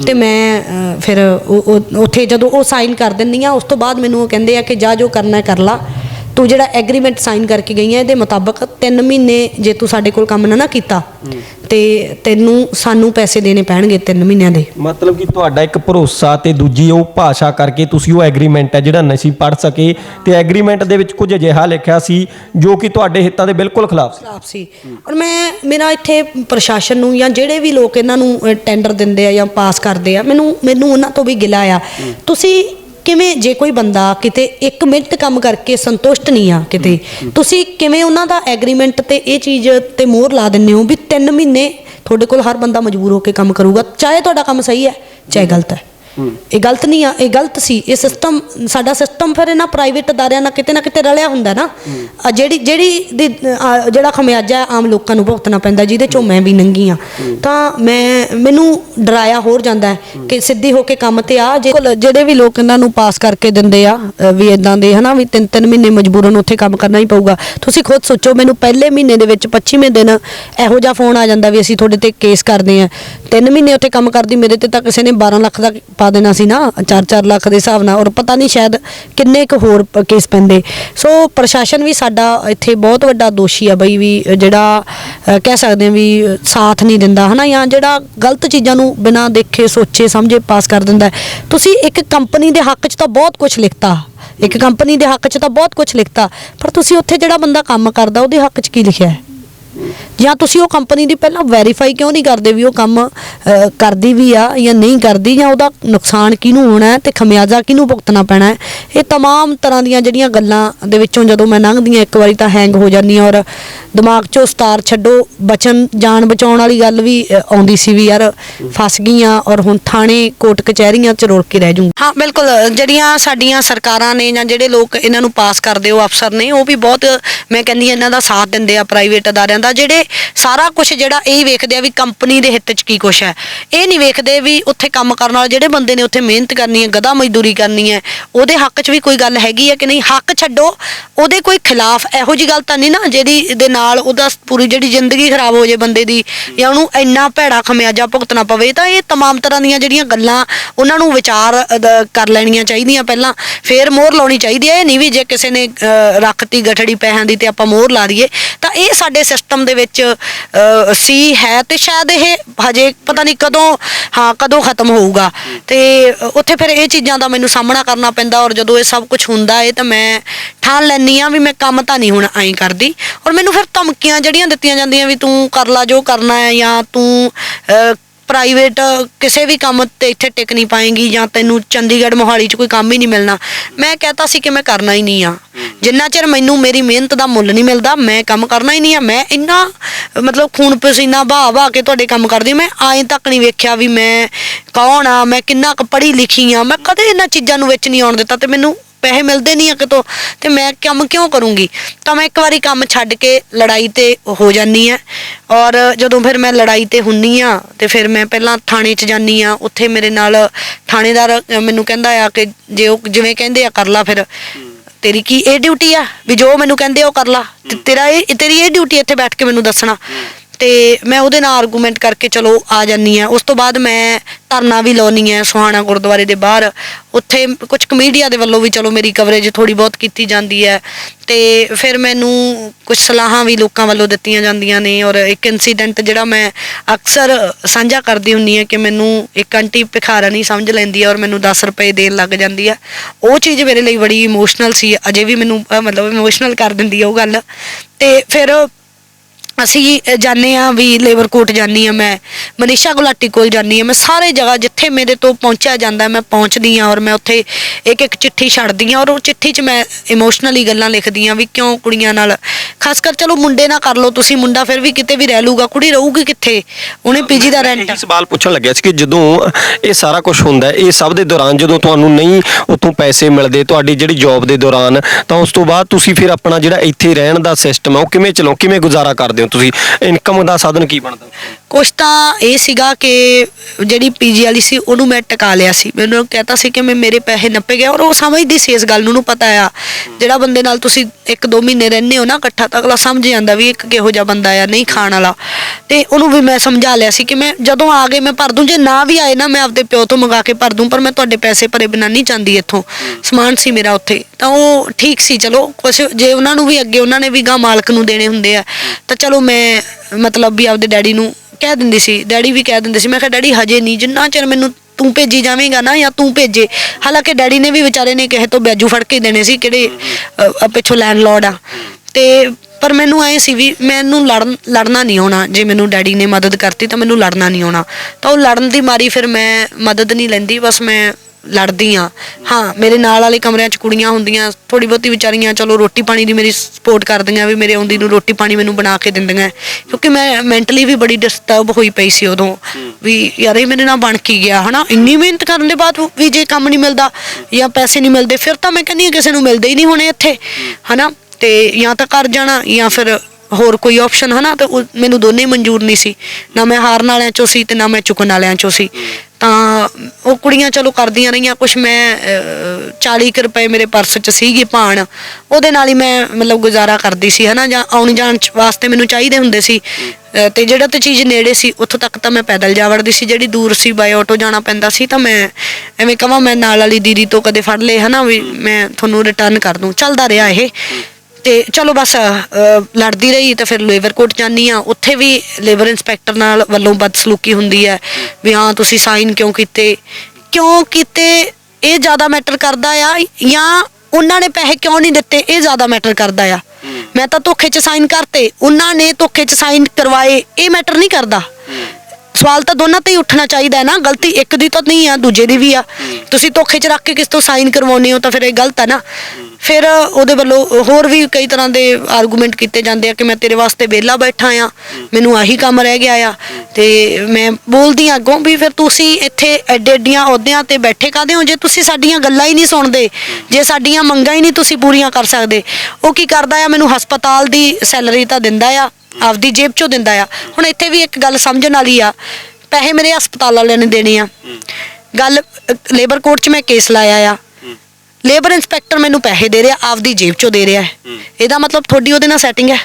Speaker 2: ਤੇ ਮੈਂ ਫਿਰ ਉਹ- ਉੱਥੇ ਜਦੋਂ ਉਹ ਸਾਈਨ ਕਰ ਦਿੰਦੀ ਆ ਉਸ ਤੋਂ ਬਾਅਦ ਮੈਨੂੰ ਉਹ ਕਹਿੰਦੇ ਆ ਕਿ ਜਾ ਜੋ ਕਰਨਾ ਕਰ ਲਾ। ਤੂੰ ਜਿਹੜਾ ਐਗਰੀਮੈਂਟ ਸਾਈਨ ਕਰਕੇ ਗਈ ਹੈ ਇਹਦੇ ਮੁਤਾਬਕ 3 ਮਹੀਨੇ ਜੇ ਤੂੰ ਸਾਡੇ ਕੋਲ ਕੰਮ ਨਾ ਨਾ ਕੀਤਾ ਤੇ ਤੈਨੂੰ ਸਾਨੂੰ ਪੈਸੇ ਦੇਣੇ ਪੈਣਗੇ 3 ਮਹੀਨਿਆਂ ਦੇ।
Speaker 1: ਮਤਲਬ ਕਿ ਤੁਹਾਡਾ ਇੱਕ ਭਰੋਸਾ ਤੇ ਦੂਜੀ ਉਹ ਭਾਸ਼ਾ ਕਰਕੇ ਤੁਸੀਂ ਉਹ ਐਗਰੀਮੈਂਟ ਹੈ ਜਿਹੜਾ ਨਹੀਂ ਪੜ ਸਕੇ ਤੇ ਐਗਰੀਮੈਂਟ ਦੇ ਵਿੱਚ ਕੁਝ ਅਜਿਹਾ ਲਿਖਿਆ ਸੀ ਜੋ ਕਿ ਤੁਹਾਡੇ ਹਿੱਤਾਂ ਦੇ ਬਿਲਕੁਲ ਖਿਲਾਫ ਸੀ।
Speaker 2: ਖਿਲਾਫ ਸੀ। ਔਰ ਮੈਂ ਮੇਰਾ ਇੱਥੇ ਪ੍ਰਸ਼ਾਸਨ ਨੂੰ ਜਾਂ ਜਿਹੜੇ ਵੀ ਲੋਕ ਇਹਨਾਂ ਨੂੰ ਟੈਂਡਰ ਦਿੰਦੇ ਆ ਜਾਂ ਪਾਸ ਕਰਦੇ ਆ ਮੈਨੂੰ ਮੈਨੂੰ ਉਹਨਾਂ ਤੋਂ ਵੀ ਗਿਲਾ ਆ। ਤੁਸੀਂ ਕਿਵੇਂ ਜੇ ਕੋਈ ਬੰਦਾ ਕਿਤੇ 1 ਮਿੰਟ ਕੰਮ ਕਰਕੇ ਸੰਤੁਸ਼ਟ ਨਹੀਂ ਆ ਕਿਤੇ ਤੁਸੀਂ ਕਿਵੇਂ ਉਹਨਾਂ ਦਾ ਐਗਰੀਮੈਂਟ ਤੇ ਇਹ ਚੀਜ਼ ਤੇ ਮੋਹਰ ਲਾ ਦਿੰਦੇ ਹੋ ਵੀ 3 ਮਹੀਨੇ ਤੁਹਾਡੇ ਕੋਲ ਹਰ ਬੰਦਾ ਮਜਬੂਰ ਹੋ ਕੇ ਕੰਮ ਕਰੂਗਾ ਚਾਹੇ ਤੁਹਾਡਾ ਕੰਮ ਸਹੀ ਹੈ ਚਾਹੇ ਗਲਤ ਹੈ। ਇਹ ਗਲਤ ਨਹੀਂ ਆ ਇਹ ਗਲਤ ਸੀ। ਇਹ ਸਿਸਟਮ ਸਾਡਾ ਸਿਸਟਮ ਫਿਰ ਇਹਨਾਂ ਪ੍ਰਾਈਵੇਟ ਅਦਾਰਿਆਂ ਨਾਲ ਕਿਤੇ ਨਾ ਕਿਤੇ ਰਲਿਆ ਹੁੰਦਾ ਨਾ। ਆ ਜਿਹੜੀ ਜਿਹੜੀ ਦੀ, ਆ, ਜਿਹੜਾ ਖਮਿਆਜਾ ਆਮ ਲੋਕਾਂ ਨੂੰ ਭੁਗਤਣਾ ਪੈਂਦਾ ਜਿਹਦੇ ਚੋਂ ਮੈਂ ਵੀ ਨੰਗੀ ਆ। ਤਾਂ ਮੈਂ ਮੈਨੂੰ ਡਰਾਇਆ ਹੋਰ ਜਾਂਦਾ ਹੈ ਕਿ ਸਿੱਧੀ ਹੋ ਕੇ ਕੰਮ ਤੇ ਆ ਜੇ ਜਿਹੜੇ ਵੀ ਲੋਕ ਇਹਨਾਂ ਨੂੰ ਪਾਸ ਕਰਕੇ ਦਿੰਦੇ ਆ ਅ, ਵੀ ਇਦਾਂ ਦੇ ਹਨਾ ਵੀ ਤਿੰਨ ਤਿੰਨ ਮਹੀਨੇ ਮਜਬੂਰਨ ਉੱਥੇ ਕੰਮ ਕਰਨਾ ਹੀ ਪਊਗਾ। ਤੁਸੀਂ ਖੁਦ ਸੋਚੋ ਮੈਨੂੰ ਪਹਿਲੇ ਮਹੀਨੇ ਦੇ ਵਿੱਚ 25ਵੇਂ ਦਿਨ ਇਹੋ ਜਿਹਾ ਫੋਨ ਆ ਜਾਂਦਾ ਵੀ ਅਸੀਂ ਤੁਹਾਡੇ ਤੇ ਕੇਸ ਕਰਦੇ ਆ ਤਿੰਨ ਮਹੀਨੇ ਉੱਥੇ ਕੰਮ ਕਰਦੀ ਮੇਰੇ ਤੇ ਤਾਂ ਕਿਸੇ ਨੇ 12 ਲੱਖ ਦਾ ਪਾ ਦੇਣਾ ਸੀ ਨਾ 4-4 ਲੱਖ ਦੇ ਹਿਸਾਬ ਨਾਲ ਔਰ ਪਤਾ ਨਹੀਂ ਸ਼ਾਇਦ ਕਿੰਨੇ ਕੁ ਹੋਰ ਕੇਸ ਪੈਂਦੇ। ਸੋ ਪ੍ਰਸ਼ਾਸਨ ਵੀ ਸਾਡਾ ਇੱਥੇ ਬਹੁਤ ਵੱਡਾ ਦੋਸ਼ੀ ਆ ਬਈ ਵੀ ਜਿਹੜਾ ਕਹਿ ਸਕਦੇ ਆ ਵੀ ਸਾਥ ਨਹੀਂ ਦਿੰਦਾ ਹਨਾ ਜਾਂ ਜਿਹੜਾ ਗਲਤ ਚੀਜ਼ਾਂ ਨੂੰ ਬਿਨਾਂ ਦੇਖੇ ਸੋਚੇ ਸਮਝੇ ਪਾਸ ਕਰ ਦਿੰਦਾ। ਤੁਸੀਂ ਇੱਕ ਕੰਪਨੀ ਦੇ ਹੱਕ 'ਚ ਤਾਂ ਬਹੁਤ ਕੁਝ ਲਿਖਤਾ। ਇੱਕ ਕੰਪਨੀ ਦੇ ਹੱਕ 'ਚ ਤਾਂ ਬਹੁਤ ਕੁਝ ਲਿਖਤਾ। ਪਰ ਤੁਸੀਂ ਉੱਥੇ ਜਿਹੜਾ ਬੰਦਾ ਕੰਮ ਕਰਦਾ ਉਹਦੇ ਹੱਕ 'ਚ ਕੀ ਲਿਖਿਆ ਹੈ? ਜਾਂ ਤੁਸੀਂ ਉਹ ਕੰਪਨੀ ਦੀ ਪਹਿਲਾਂ ਵੈਰੀਫਾਈ ਕਿਉਂ ਨਹੀਂ ਕਰਦੇ ਵੀ ਉਹ ਕੰਮ ਅਹ, ਕਰਦੀ ਵੀ ਆ ਜਾਂ ਨਹੀਂ ਕਰਦੀ ਜਾਂ ਉਹਦਾ ਨੁਕਸਾਨ ਕਿਹਨੂੰ ਹੋਣਾ ਹੈ ਤੇ ਖਮਿਆਜ਼ਾ ਕਿਹਨੂੰ ਭੁਗਤਣਾ ਪੈਣਾ ਹੈ ਇਹ तमाम ਤਰ੍ਹਾਂ ਦੀਆਂ ਜਿਹੜੀਆਂ ਗੱਲਾਂ ਦੇ ਵਿੱਚੋਂ ਜਦੋਂ ਮੈਂ ਲੰਘਦੀਆਂ ਇੱਕ ਵਾਰੀ ਤਾਂ ਹੈਂਗ ਹੋ ਜਾਂਦੀ ਹਾਂ ਔਰ ਦਿਮਾਗ 'ਚੋਂ ਸਤਾਰ ਛੱਡੋ ਬਚਨ ਜਾਨ ਬਚਾਉਣ ਵਾਲੀ ਗੱਲ ਵੀ ਅਹ, ਆਉਂਦੀ ਸੀ ਵੀ ਯਾਰ ਫਸ ਗਈਆਂ ਔਰ ਹੁਣ ਥਾਣੇ ਕੋਰਟ ਕਚਹਿਰੀਆਂ 'ਚ ਰੁਲ ਕੇ ਰਹਿ ਜੂੰ ਹਾਂ ਬਿਲਕੁਲ ਜਿਹੜੀਆਂ ਸਾਡੀਆਂ ਸਰਕਾਰਾਂ ਨੇ ਜਾਂ ਜਿਹੜੇ ਲੋਕ ਇਹਨਾਂ ਨੂੰ ਪਾਸ ਕਰਦੇ ਹੋ ਅਫਸਰ ਨੇ ਉਹ ਵੀ ਬਹੁਤ ਮੈਂ ਕਹਿੰਦੀ ਹਾਂ ਇਹਨਾਂ ਦਾ ਸਾਥ ਦਿੰਦੇ ਆ ਪ੍ਰਾਈਵੇਟ ਅਦਾਰਿਆਂ ਦਾ ਜਿਹੜੇ ਸਾਰਾ ਕੁਝ ਜਿਹੜਾ ਇਹ ਵੇਖਦੇ ਆ ਵੀ ਕੰਪਨੀ ਦੇ ਹਿੱਤ 'ਚ ਕੀ ਕੁਛ ਹੈ ਇਹ ਨਹੀਂ ਵੇਖਦੇ ਵੀ ਉੱਥੇ ਕੰਮ ਕਰਨ ਵਾਲੇ ਜਿਹੜੇ ਬੰਦੇ ਨੇ ਉੱਥੇ ਮਿਹਨਤ ਕਰਨੀ ਹੈ ਗਧਾ ਮਜ਼ਦੂਰੀ ਕਰਨੀ ਹੈ ਉਹਦੇ ਹੱਕ 'ਚ ਵੀ ਕੋਈ ਗੱਲ ਹੈਗੀ ਹੈ ਕਿ ਨਹੀਂ ਹੱਕ ਛੱਡੋ ਉਹਦੇ ਕੋਈ ਖਿਲਾਫ ਇਹੋ ਜੀ ਗੱਲ ਤਾਂ ਨਹੀਂ ਨਾ ਜਿਹੜੀ ਦੇ ਨਾਲ ਉਹਦਾ ਪੂਰੀ ਜਿਹੜੀ ਜ਼ਿੰਦਗੀ ਖਰਾਬ ਹੋ ਜੇ ਬੰਦੇ ਦੀ ਜਾਂ ਉਹਨੂੰ ਇੰਨਾ ਭੈੜਾ ਖਮਿਆਜਾ ਭੁਗਤਣਾ ਪਵੇ ਤਾਂ ਇਹ तमाम ਤਰ੍ਹਾਂ ਦੀਆਂ ਜਿਹੜੀਆਂ ਗੱਲਾਂ ਉਹਨਾਂ ਨੂੰ ਵਿਚਾਰ ਅਦ- ਕਰ ਲੈਣੀਆਂ ਚਾਹੀਦੀਆਂ ਪਹਿਲਾਂ ਫੇਰ ਮੋਹਰ ਲਾਉਣੀ ਚਾਹੀਦੀ ਹੈ ਇਹ ਨਹੀਂ ਵੀ ਜੇ ਕਿਸੇ ਨੇ ਅਹ, ਰੱਖਤੀ ਗਠੜੀ ਪੈਸਿਆਂ ਦੀ ਤੇ ਆਪਾਂ ਮੋਹਰ ਲਾ ਦਈਏ ਤਾਂ ਇਹ ਸਾਡੇ ਸਿਸਟਮ ਦੇ ਵਿੱਚ ਸੀ ਹੈ ਤੇ ਸ਼ਾਇਦ ਇਹ ਹਜੇ ਪਤਾ ਨਹੀਂ ਕਦੋਂ, ਹਾਂ, ਕਦੋਂ ਖਤਮ ਹੋਊਗਾ। ਤੇ ਉੱਥੇ ਫਿਰ ਇਹ ਚੀਜ਼ਾਂ ਦਾ ਮੈਨੂੰ ਸਾਹਮਣਾ ਕਰਨਾ ਪੈਂਦਾ ਔਰ ਜਦੋਂ ਇਹ ਸਭ ਕੁਝ ਹੁੰਦਾ ਹੈ ਤਾਂ ਮੈਂ ਠਾਣ ਲੈਂਦੀ ਆ ਵੀ ਮੈਂ ਕੰਮ ਤਾਂ ਨਹੀਂ ਹੁਣ ਐਂ ਕਰਦੀ। ਔਰ ਮੈਨੂੰ ਫਿਰ ਧਮਕੀਆਂ ਜਿਹੜੀਆਂ ਦਿੱਤੀਆਂ ਜਾਂਦੀਆਂ ਵੀ ਤੂੰ ਕਰ ਲਾ ਜੋ ਕਰਨਾ ਹੈ ਜਾਂ ਤੂੰ ਪ੍ਰਾਈਵੇਟ ਕਿਸੇ ਵੀ ਕੰਮ ਤੇ ਇੱਥੇ ਟਿਕ ਨਹੀਂ ਪਾਏਂਗੀ ਜਾਂ ਤੈਨੂੰ ਚੰਡੀਗੜ੍ਹ ਮੋਹਾਲੀ 'ਚ ਕੋਈ ਕੰਮ ਹੀ ਨਹੀਂ ਮਿਲਣਾ। ਮੈਂ ਕਹਤਾ ਸੀ ਕਿ ਮੈਂ ਕਰਨਾ ਹੀ ਨਹੀਂ ਆ। ਜਿੰਨਾ ਚਿਰ ਮੈਨੂੰ ਮੇਰੀ ਮਿਹਨਤ ਦਾ ਮੁੱਲ ਨਹੀਂ ਮਿਲਦਾ ਮੈਂ ਕੰਮ ਕਰਨਾ ਹੀ ਨਹੀਂ ਆ। ਮੈਂ ਇੰਨਾ ਮਤਲਬ ਖੂਨ ਪਸੀਨਾ ਬਹਾ ਬਹਾ ਕੇ ਤੁਹਾਡੇ ਕੰਮ ਕਰਦੀ ਮੈਂ ਐਂ ਤੱਕ ਨਹੀਂ ਵੇਖਿਆ ਵੀ ਮੈਂ ਕੌਣ ਆ ਮੈਂ ਕਿੰਨਾ ਕੁ ਪੜ੍ਹੀ ਲਿਖੀ ਆ। ਮੈਂ ਕਦੇ ਇਹਨਾਂ ਚੀਜ਼ਾਂ ਨੂੰ ਵਿੱਚ ਨਹੀਂ ਆਉਣ ਦਿੱਤਾ ਤੇ ਮੈਨੂੰ ਪੈਸੇ ਮਿਲਦੇ ਨਹੀਂ ਆ ਕਿਤੋਂ, ਤੇ ਮੈਂ ਕੰਮ ਕਿਉਂ ਕਰੂੰਗੀ? ਤਾਂ ਮੈਂ ਇੱਕ ਵਾਰੀ ਕੰਮ ਛੱਡ ਕੇ ਲੜਾਈ ਤੇ ਹੋ ਜਾਨੀ ਆ। ਔਰ ਜਦੋਂ ਫਿਰ ਮੈਂ ਲੜਾਈ ਤੇ ਹੁੰਨੀ ਆ, ਤੇ ਫਿਰ ਮੈਂ ਪਹਿਲਾਂ ਥਾਣੇ 'ਚ ਜਾਨੀ ਆ, ਉੱਥੇ ਮੇਰੇ ਨਾਲ ਥਾਣੇਦਾਰ ਮੈਨੂੰ ਕਹਿੰਦਾ ਆ ਕਿ ਜੇ ਉਹ ਜਿਵੇਂ ਕਹਿੰਦੇ ਆ, ਕਰ ਲਾ ਫਿਰ। ਤੇਰੀ ਕੀ ਇਹ ਡਿਊਟੀ ਆ? ਵੀ ਜੋ ਮੈਨੂੰ ਕਹਿੰਦੇ ਉਹ ਕਰ ਲਾ। ਤੇਰਾ ਇਹ, ਤੇਰੀ ਇਹ ਡਿਊਟੀ ਇੱਥੇ ਬੈਠ ਕੇ ਮੈਨੂੰ ਦੱਸਣਾ। ਤੇ ਮੈਂ ਉਹਦੇ ਨਾਲ ਆਰਗੂਮੈਂਟ ਕਰਕੇ ਚਲੋ ਆ ਜਾਨੀ ਆ ਉਸ ਤੋਂ ਬਾਅਦ ਮੈਂ ਧਰਨਾ ਵੀ ਲਾਉਣੀ ਆ ਸੁਹਾਣਾ ਗੁਰਦੁਆਰੇ ਦੇ ਬਾਹਰ। ਉੱਥੇ ਕੁਝ ਕਮੀਡੀਆ ਦੇ ਵੱਲੋਂ ਵੀ ਚਲੋ ਮੇਰੀ ਕਵਰੇਜ ਥੋੜੀ ਬਹੁਤ ਕੀਤੀ ਜਾਂਦੀ ਹੈ। ਤੇ ਫਿਰ ਮੈਨੂੰ ਕੁਝ ਸਲਾਹਾਂ ਵੀ ਲੋਕਾਂ ਵੱਲੋਂ ਦਿੱਤੀਆਂ ਜਾਂਦੀਆਂ ਨੇ ਔਰ ਇੱਕ ਇਨਸੀਡੈਂਟ ਜਿਹੜਾ ਮੈਂ ਅਕਸਰ ਸਾਂਝਾ ਕਰਦੀ ਹੁੰਨੀ ਆ ਕਿ ਮੈਨੂੰ ਇੱਕ ਆਂਟੀ ਭਿਖਾਰਾ ਨਹੀਂ ਸਮਝ ਲੈਂਦੀ ਔਰ ਮੈਨੂੰ 10 ਰੁਪਏ ਦੇਣ ਲੱਗ ਜਾਂਦੀ ਆ ਉਹ ਚੀਜ਼ ਮੇਰੇ ਲਈ ਬੜੀ ਇਮੋਸ਼ਨਲ ਸੀ। ਅਜੇ ਵੀ ਮੈਨੂੰ ਮਤਲਬ ਇਮੋਸ਼ਨਲ ਕਰ ਦਿੰਦੀ ਆ ਉਹ ਗੱਲ। ਤੇ ਫਿਰ ਅਸੀਂ ਜਾਂਦੇ ਆ ਵੀ ਲੇਬਰ ਕੋਰਟ ਜਾਂਦੀ ਆ ਮੈਂ ਮਨੀਸ਼ਾ ਗੁਲਾਟੀ ਕੋਲ ਜਾਂਦੀ ਆ ਮੈਂ ਸਾਰੇ ਜਗ੍ਹਾ ਜਿੱਥੇ ਮੇਰੇ ਤੋਂ ਪਹੁੰਚਿਆ ਜਾਂਦਾ ਮੈਂ ਪਹੁੰਚਦੀ ਆ ਔਰ ਮੈਂ ਉੱਥੇ ਇੱਕ ਇੱਕ ਚਿੱਠੀ ਛੱਡਦੀ ਆ ਔਰ ਉਹ ਚਿੱਠੀ 'ਚ ਮੈਂ ਇਮੋਸ਼ਨਲੀ ਗੱਲਾਂ ਲਿਖਦੀ ਆ ਵੀ ਕਿਉਂ ਕੁੜੀਆਂ ਨਾਲ ਖਾਸ ਕਰ ਚਲੋ ਮੁੰਡੇ ਨਾਲ ਕਰ ਲਓ ਤੁਸੀਂ ਮੁੰਡਾ ਫਿਰ ਵੀ ਕਿਤੇ ਵੀ ਰਹਿ ਲੂਗਾ ਕੁੜੀ ਰਹੂਗੀ ਕਿੱਥੇ? ਉਹਨੇ ਪੀਜੀ ਦਾ ਰੈਂਟ
Speaker 1: ਇਹੀ ਸਵਾਲ ਪੁੱਛਣ ਲੱਗਿਆ ਸੀ ਕਿ ਜਦੋਂ ਇਹ ਸਾਰਾ ਕੁਝ ਹੁੰਦਾ ਹੈ, ਇਹ ਸਭ ਦੇ ਦੌਰਾਨ ਜਦੋਂ ਤੁਹਾਨੂੰ ਨਹੀਂ ਉਤੋਂ ਪੈਸੇ ਮਿਲਦੇ ਤੁਹਾਡੀ ਜਿਹੜੀ ਜੌਬ ਦੇ ਦੌਰਾਨ ਤਾਂ ਉਸ ਤੋਂ ਬਾਅਦ ਤੁਸੀਂ ਫਿਰ ਆਪਣਾ ਜਿਹੜਾ ਇੱਥੇ ਰਹਿਣ ਦਾ ਸਿਸਟਮ ਹੈ ਉਹ ਕਿਵੇਂ ਚਲਾਓ ਕਿਵੇਂ ਗੁਜ਼ਾਰਾ ਕਰਦੇ ਹੋ ਤੁਸੀਂ ਇਨਕਮ ਦਾ ਸਾਧਨ ਕੀ ਬਣਦਾ?
Speaker 2: ਕੁਛ ਤਾਂ ਇਹ ਸੀਗਾ ਕਿ ਜਿਹੜੀ ਪੀਜੀ ਵਾਲੀ ਸੀ, ਉਹਨੂੰ ਮੈਂ ਟਕਾ ਲਿਆ ਸੀ। ਮੈਨੂੰ ਕਹਤਾ ਸੀ ਕਿ ਮੈਂ ਮੇਰੇ ਪੈਸੇ ਨੱਪੇ ਗਏ ਔਰ ਉਹ ਸਮਝਦੀ ਸੀ ਇਸ ਗੱਲ ਨੂੰ, ਉਹਨੂੰ ਪਤਾ ਆ। ਜਿਹੜਾ ਬੰਦੇ ਨਾਲ ਤੁਸੀਂ ਇੱਕ ਦੋ ਮਹੀਨੇ ਰਹਿੰਦੇ ਹੋ ਨਾ ਇਕੱਠਾ, ਤਾਂ ਅਗਲਾ ਸਮਝ ਜਾਂਦਾ ਵੀ ਇੱਕ ਕਿਹੋ ਜਿਹਾ ਬੰਦਾ ਆ, ਨਹੀਂ ਖਾਣ ਵਾਲਾ। ਤੇ ਉਹਨੂੰ ਵੀ ਮੈਂ ਸਮਝਾ ਲਿਆ ਸੀ ਕਿ ਮੈਂ ਜਦੋਂ ਆ ਗਏ, ਮੈਂ ਭਰ ਦੂੰ। ਜੇ ਨਾ ਵੀ ਆਏ ਨਾ, ਮੈਂ ਆਪਦੇ ਪਿਓ ਤੋਂ ਮੰਗਾ ਕੇ ਭਰ ਦੂੰ, ਪਰ ਮੈਂ ਤੁਹਾਡੇ ਪੈਸੇ ਭਰੇ ਬਿਨਾਂ ਨਹੀਂ ਜਾਂਦੀ ਇੱਥੋਂ। ਸਮਾਨ ਸੀ ਮੇਰਾ ਉੱਥੇ। ਤਾਂ ਉਹ ਠੀਕ ਸੀ, ਚਲੋ, ਕੁਛ ਜੇ ਉਹਨਾਂ ਨੂੰ ਵੀ ਅੱਗੇ ਉਹਨਾਂ ਨੇ ਵੀ ਗਾਂ ਮਾਲਕ ਨੂੰ ਦੇਣੇ ਹੁੰਦੇ ਆ, ਤਾਂ ਚਲੋ ਮੈਂ ਮਤਲਬ ਵੀ ਆਪਦੇ ਡੈਡੀ ਨੂੰ ਕਹਿ ਦਿੰਦੀ ਸੀ ਡੈਡੀ ਵੀ ਕਹਿ ਦਿੰਦੇ ਸੀ ਮੈਂ ਕਿਹਾ ਡੈਡੀ ਹਜੇ ਨਹੀਂ ਜਿੰਨਾ ਚਿਰ ਮੈਨੂੰ ਤੂੰ ਭੇਜੀ ਜਾਵੇਂਗਾ ਨਾ ਜਾਂ ਤੂੰ ਭੇਜੇ। ਹਾਲਾਂਕਿ ਡੈਡੀ ਨੇ ਵੀ ਵਿਚਾਰੇ ਨੇ ਕਿਸੇ ਤੋਂ ਬੈਜੂ ਫੜ ਕੇ ਦੇਣੇ ਸੀ ਕਿਹੜੇ ਅ, ਅ, ਪਿੱਛੋਂ ਲੈਂਡਲੋਰਡ ਆ। ਤੇ ਪਰ ਮੈਨੂੰ ਐ ਸੀ ਵੀ ਮੈਨੂੰ ਲੜਨ ਲੜਨਾ ਨਹੀਂ ਆਉਣਾ। ਜੇ ਮੈਨੂੰ ਡੈਡੀ ਨੇ ਮਦਦ ਕਰਤੀ ਤਾਂ ਮੈਨੂੰ ਲੜਨਾ ਨਹੀਂ ਆਉਣਾ। ਤਾਂ ਉਹ ਲੜਨ ਦੀ ਮਾਰੀ ਫਿਰ ਮੈਂ ਮਦਦ ਨਹੀਂ ਲੈਂਦੀ ਬਸ ਮੈਂ ਲੜਦੀ ਆ ਹਾਂ, ਮੇਰੇ ਨਾਲ ਵਾਲੇ ਕਮਰਿਆਂ 'ਚ ਕੁੜੀਆਂ ਹੁੰਦੀਆਂ ਥੋੜੀ ਬਹੁਤੀ ਵਿਚਾਰੀਆਂ, ਚਲੋ ਰੋਟੀ ਪਾਣੀ ਦੀ ਮੇਰੀ ਸਪੋਰਟ ਕਰਦੀਆਂ ਵੀ ਮੇਰੇ ਆਉਂਦੀ ਨੂੰ ਰੋਟੀ ਪਾਣੀ ਮੈਨੂੰ ਬਣਾ ਕੇ ਦਿੰਦੀਆਂ। ਕਿਉਂਕਿ ਮੈਂ ਮੈਂਟਲੀ ਵੀ ਬੜੀ ਡਿਸਟਰਬ ਹੋਈ ਪਈ ਸੀ ਉਦੋਂ ਵੀ ਯਾਰ ਇਹ ਮੇਰੇ ਨਾਲ ਬਣ ਕੀ ਗਿਆ, ਹਨਾ? ਇੰਨੀ ਮਿਹਨਤ ਕਰਨ ਦੇ ਬਾਅਦ ਵੀ ਜੇ ਕੰਮ ਨਹੀਂ ਮਿਲਦਾ ਜਾਂ ਪੈਸੇ ਨਹੀਂ ਮਿਲਦੇ, ਫਿਰ ਤਾਂ ਮੈਂ ਕਹਿੰਦੀ ਹਾਂ ਕਿਸੇ ਨੂੰ ਮਿਲਦੇ ਹੀ ਨਹੀਂ ਹੋਣੇ ਇੱਥੇ, ਹਨਾ? ਤੇ ਜਾਂ ਤਾਂ ਘਰ ਜਾਣਾ ਜਾਂ ਫਿਰ ਹੋਰ ਕੋਈ ਆਪਸ਼ਨ ਹਨਾ ਤੇ ਉਹ ਮੈਨੂੰ ਦੋਨੇ ਹੀ ਮਨਜ਼ੂਰ ਨਹੀਂ ਸੀ। ਨਾ ਮੈਂ ਹਾਰਨ ਵਾਲਿਆਂ ਚੋਂ ਸੀ ਤੇ ਨਾ ਮੈਂ ਚੁੱਕਣ ਵਾਲਿਆਂ ਚੋਂ ਸੀ। ਤਾਂ ਉਹ ਕੁੜੀਆਂ ਚਲੋ ਕਰਦੀਆਂ ਰਹੀਆਂ ਕੁਛ ਮੈਂ ਅਹ, 40 ਕੁ ਰੁਪਏ ਮੇਰੇ ਪਰਸ 'ਚ ਸੀਗੇ ਭਾਣ। ਉਹਦੇ ਨਾਲ ਹੀ ਮੈਂ ਮਤਲਬ ਗੁਜ਼ਾਰਾ ਕਰਦੀ ਸੀ ਹਨਾ ਜਾਂ ਆਉਣ ਜਾਣ 'ਚ ਵਾਸਤੇ ਮੈਨੂੰ ਚਾਹੀਦੇ ਹੁੰਦੇ ਸੀ। ਅਹ, ਤੇ ਜਿਹੜਾ ਤੇ ਚੀਜ਼ ਨੇੜੇ ਸੀ ਉੱਥੋਂ ਤੱਕ ਤਾਂ ਮੈਂ ਪੈਦਲ ਜਾ ਵੜਦੀ ਸੀ। ਜਿਹੜੀ ਦੂਰ ਸੀ ਬਾਈ ਆਟੋ ਜਾਣਾ ਪੈਂਦਾ ਸੀ ਤਾਂ ਮੈਂ ਐਵੇਂ ਕਹਾਂ ਮੈਂ ਨਾਲ ਵਾਲੀ ਦੀਦੀ ਤੋਂ ਕਦੇ ਫੜ ਲਏ ਹਨਾ ਵੀ ਮੈਂ ਤੁਹਾਨੂੰ ਰਿਟਰਨ ਕਰ ਦੂੰ। ਚੱਲਦਾ ਰਿਹਾ ਇਹ। ਤੇ ਚਲੋ ਬਸ ਲੜਦੀ ਰਹੀ ਤਾਂ ਫਿਰ ਲੇਬਰ ਕੋਰਟ ਜਾਨੀ ਆ ਉੱਥੇ ਵੀ ਲੇਬਰ ਇੰਸਪੈਕਟਰ ਨਾਲ ਵੱਲੋਂ ਬਦਸਲੂਕੀ ਹੁੰਦੀ ਹੈ ਵੀ ਹਾਂ ਤੁਸੀਂ ਸਾਈਨ ਕਿਉਂ ਕੀਤੇ? ਕਿਉਂ ਕੀਤੇ? ਇਹ ਜ਼ਿਆਦਾ ਮੈਟਰ ਕਰਦਾ ਆ ਜਾਂ ਉਹਨਾਂ ਨੇ ਪੈਸੇ ਕਿਉਂ ਨਹੀਂ ਦਿੱਤੇ? ਇਹ ਜ਼ਿਆਦਾ ਮੈਟਰ ਕਰਦਾ ਆ। ਮੈਂ ਤਾਂ ਧੋਖੇ 'ਚ ਸਾਈਨ ਕਰਤੇ। ਉਹਨਾਂ ਨੇ ਧੋਖੇ 'ਚ ਸਾਈਨ ਕਰਵਾਏ। ਇਹ ਮੈਟਰ ਨਹੀਂ ਕਰਦਾ। ਸਵਾਲ ਤਾਂ ਦੋਨਾਂ ਤੇ ਹੀ ਉੱਠਣਾ ਚਾਹੀਦਾ ਹੈ ਨਾ, ਗਲਤੀ ਇੱਕ ਦੀ ਤਾਂ ਨਹੀਂ ਆ, ਦੂਜੇ ਦੀ ਵੀ ਆ। ਤੁਸੀਂ ਧੋਖੇ 'ਚ ਰੱਖ ਕੇ ਕਿਸ ਤੋਂ ਸਾਈਨ ਕਰਵਾਉਂਦੇ ਹੋ ਤਾਂ ਫਿਰ ਇਹ ਗਲਤ ਆ ਨਾ। ਫਿਰ ਉਹਦੇ ਵੱਲੋਂ ਹੋਰ ਵੀ ਕਈ ਤਰ੍ਹਾਂ ਦੇ ਆਰਗੂਮੈਂਟ ਕੀਤੇ ਜਾਂਦੇ ਆ ਕਿ ਮੈਂ ਤੇਰੇ ਵਾਸਤੇ ਵਿਹਲਾ ਬੈਠਾ ਆ, ਮੈਨੂੰ ਆਹੀ ਕੰਮ ਰਹਿ ਗਿਆ ਆ। ਤੇ ਮੈਂ ਬੋਲਦੀ ਆ ਅੱਗੋਂ ਵੀ ਫਿਰ ਤੁਸੀਂ ਇੱਥੇ ਐਡੇ ਐਡੀਆਂ ਅਹੁਦਿਆਂ ਤੇ ਬੈਠੇ ਕਾਦੇ ਹੋ? ਜੇ ਤੁਸੀਂ ਸਾਡੀਆਂ ਗੱਲਾਂ ਹੀ ਨਹੀਂ ਸੁਣਦੇ, ਜੇ ਸਾਡੀਆਂ ਮੰਗਾਂ ਹੀ ਨਹੀਂ ਤੁਸੀਂ ਪੂਰੀਆਂ ਕਰ ਸਕਦੇ। ਉਹ ਕੀ ਕਰਦਾ ਆ? ਮੈਨੂੰ ਹਸਪਤਾਲ ਦੀ ਸੈਲਰੀ ਤਾਂ ਦਿੰਦਾ ਆ। ਆਪਦੀ ਜੇਬ ਚੋਂ ਦਿੰਦਾ ਆ। ਹੁਣ ਇੱਥੇ ਵੀ ਇੱਕ ਗੱਲ ਸਮਝਣ ਵਾਲੀ ਆ ਪੈਸੇ ਮੇਰੇ ਹਸਪਤਾਲ ਵਾਲਿਆਂ ਨੇ ਦੇਣੇ ਆ। ਗੱਲ ਲੇਬਰ ਕੋਰਟ 'ਚ ਮੈਂ ਕੇਸ ਲਾਇਆ ਆ। ਲੇਬਰ ਇੰਸਪੈਕਟਰ ਮੈਨੂੰ ਪੈਸੇ ਦੇ ਰਿਹਾ ਆਪਦੀ ਜੇਬ ਚੋਂ ਦੇ ਰਿਹਾ। ਹੈ। ਇਹਦਾ ਮਤਲਬ ਤੁਹਾਡੀ ਉਹਦੇ ਨਾਲ ਸੈਟਿੰਗ ਹੈ।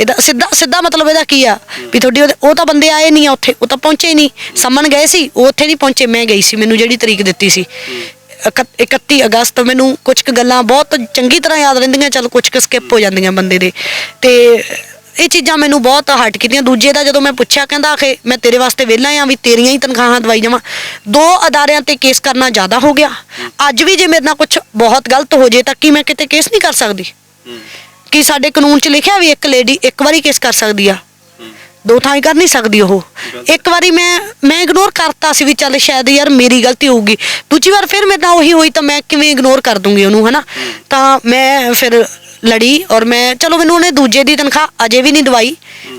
Speaker 2: ਇਹਦਾ ਸਿੱਧਾ ਸਿੱਧਾ ਮਤਲਬ ਇਹਦਾ ਕੀ ਆ? ਵੀ ਤੁਹਾਡੀ ਉਹ ਤਾਂ ਬੰਦੇ ਆਏ ਨਹੀਂ ਆ ਉੱਥੇ ਉਹ ਤਾਂ ਪਹੁੰਚੇ ਹੀ ਨਹੀਂ। ਸੰਮਨ ਗਏ ਸੀ ਉਹ ਉੱਥੇ ਨਹੀਂ ਪਹੁੰਚੇ ਮੈਂ ਗਈ ਸੀ ਮੈਨੂੰ ਜਿਹੜੀ ਤਰੀਕ ਦਿੱਤੀ ਸੀ। ਇਕੱਤ- 31 ਅਗਸਤ ਮੈਨੂੰ ਕੁਝ ਕੁ ਗੱਲਾਂ ਬਹੁਤ ਚੰਗੀ ਤਰ੍ਹਾਂ ਯਾਦ ਰਹਿੰਦੀਆਂ ਚਲ ਕੁਝ ਕੁ ਸਕਿਪ ਹੋ ਜਾਂਦੀਆਂ ਬੰਦੇ ਦੇ। ਤੇ ਇਹ ਚੀਜ਼ਾਂ ਮੈਨੂੰ ਬਹੁਤ ਹਰਟ ਕੀਤੀਆਂ। ਦੂਜੇ ਦਾ ਜਦੋਂ ਮੈਂ ਪੁੱਛਿਆ ਕਹਿੰਦਾ ਆਖੇ ਮੈਂ ਤੇਰੇ ਵਾਸਤੇ ਵਿਹਲਾ ਆ ਵੀ ਤੇਰੀਆਂ ਹੀ ਤਨਖਾਹਾਂ ਦਵਾਈ ਜਾਵਾਂ ਦੋ ਅਦਾਰਿਆਂ ਤੇ ਕੇਸ ਕਰਨਾ ਜ਼ਿਆਦਾ ਹੋ ਗਿਆ। ਅੱਜ ਵੀ ਜੇ ਮੇਰੇ ਨਾਲ ਕੁਝ ਬਹੁਤ ਗਲਤ ਹੋ ਜੇ ਤਾਂ ਕੀ ਮੈਂ ਕਿਤੇ ਕੇਸ ਨਹੀਂ ਕਰ ਸਕਦੀ? ਕਿ ਸਾਡੇ ਕਾਨੂੰਨ 'ਚ ਲਿਖਿਆ ਵੀ ਇੱਕ ਲੇਡੀ ਇੱਕ ਵਾਰੀ ਕੇਸ ਕਰ ਸਕਦੀ ਆ? ਦੋ ਥਾਂ ਹੀ ਕਰ ਨਹੀਂ ਸਕਦੀ ਉਹ। ਇੱਕ ਵਾਰੀ ਮੈਂ ਮੈਂ ਇਗਨੋਰ ਕਰਤਾ ਸੀ ਵੀ ਚੱਲ ਸ਼ਾਇਦ ਯਾਰ ਮੇਰੀ ਗਲਤੀ ਹੋਊਗੀ। ਦੂਜੀ ਵਾਰ ਫਿਰ ਮੇਰੇ ਨਾਲ ਉਹੀ ਹੋਈ ਤਾਂ ਮੈਂ ਕਿਵੇਂ ਇਗਨੋਰ ਕਰ ਦੂੰਗੀ ਉਹਨੂੰ ਹਨਾ? ਤਾਂ ਮੈਂ ਫਿਰ ਲੜੀ ਔਰ ਮੈਂ ਚਲੋ ਮੈਨੂੰ ਉਹਨੇ ਦੂਜੇ ਦੀ ਤਨਖਾਹ ਅਜੇ ਵੀ ਨਹੀਂ ਦਵਾਈ।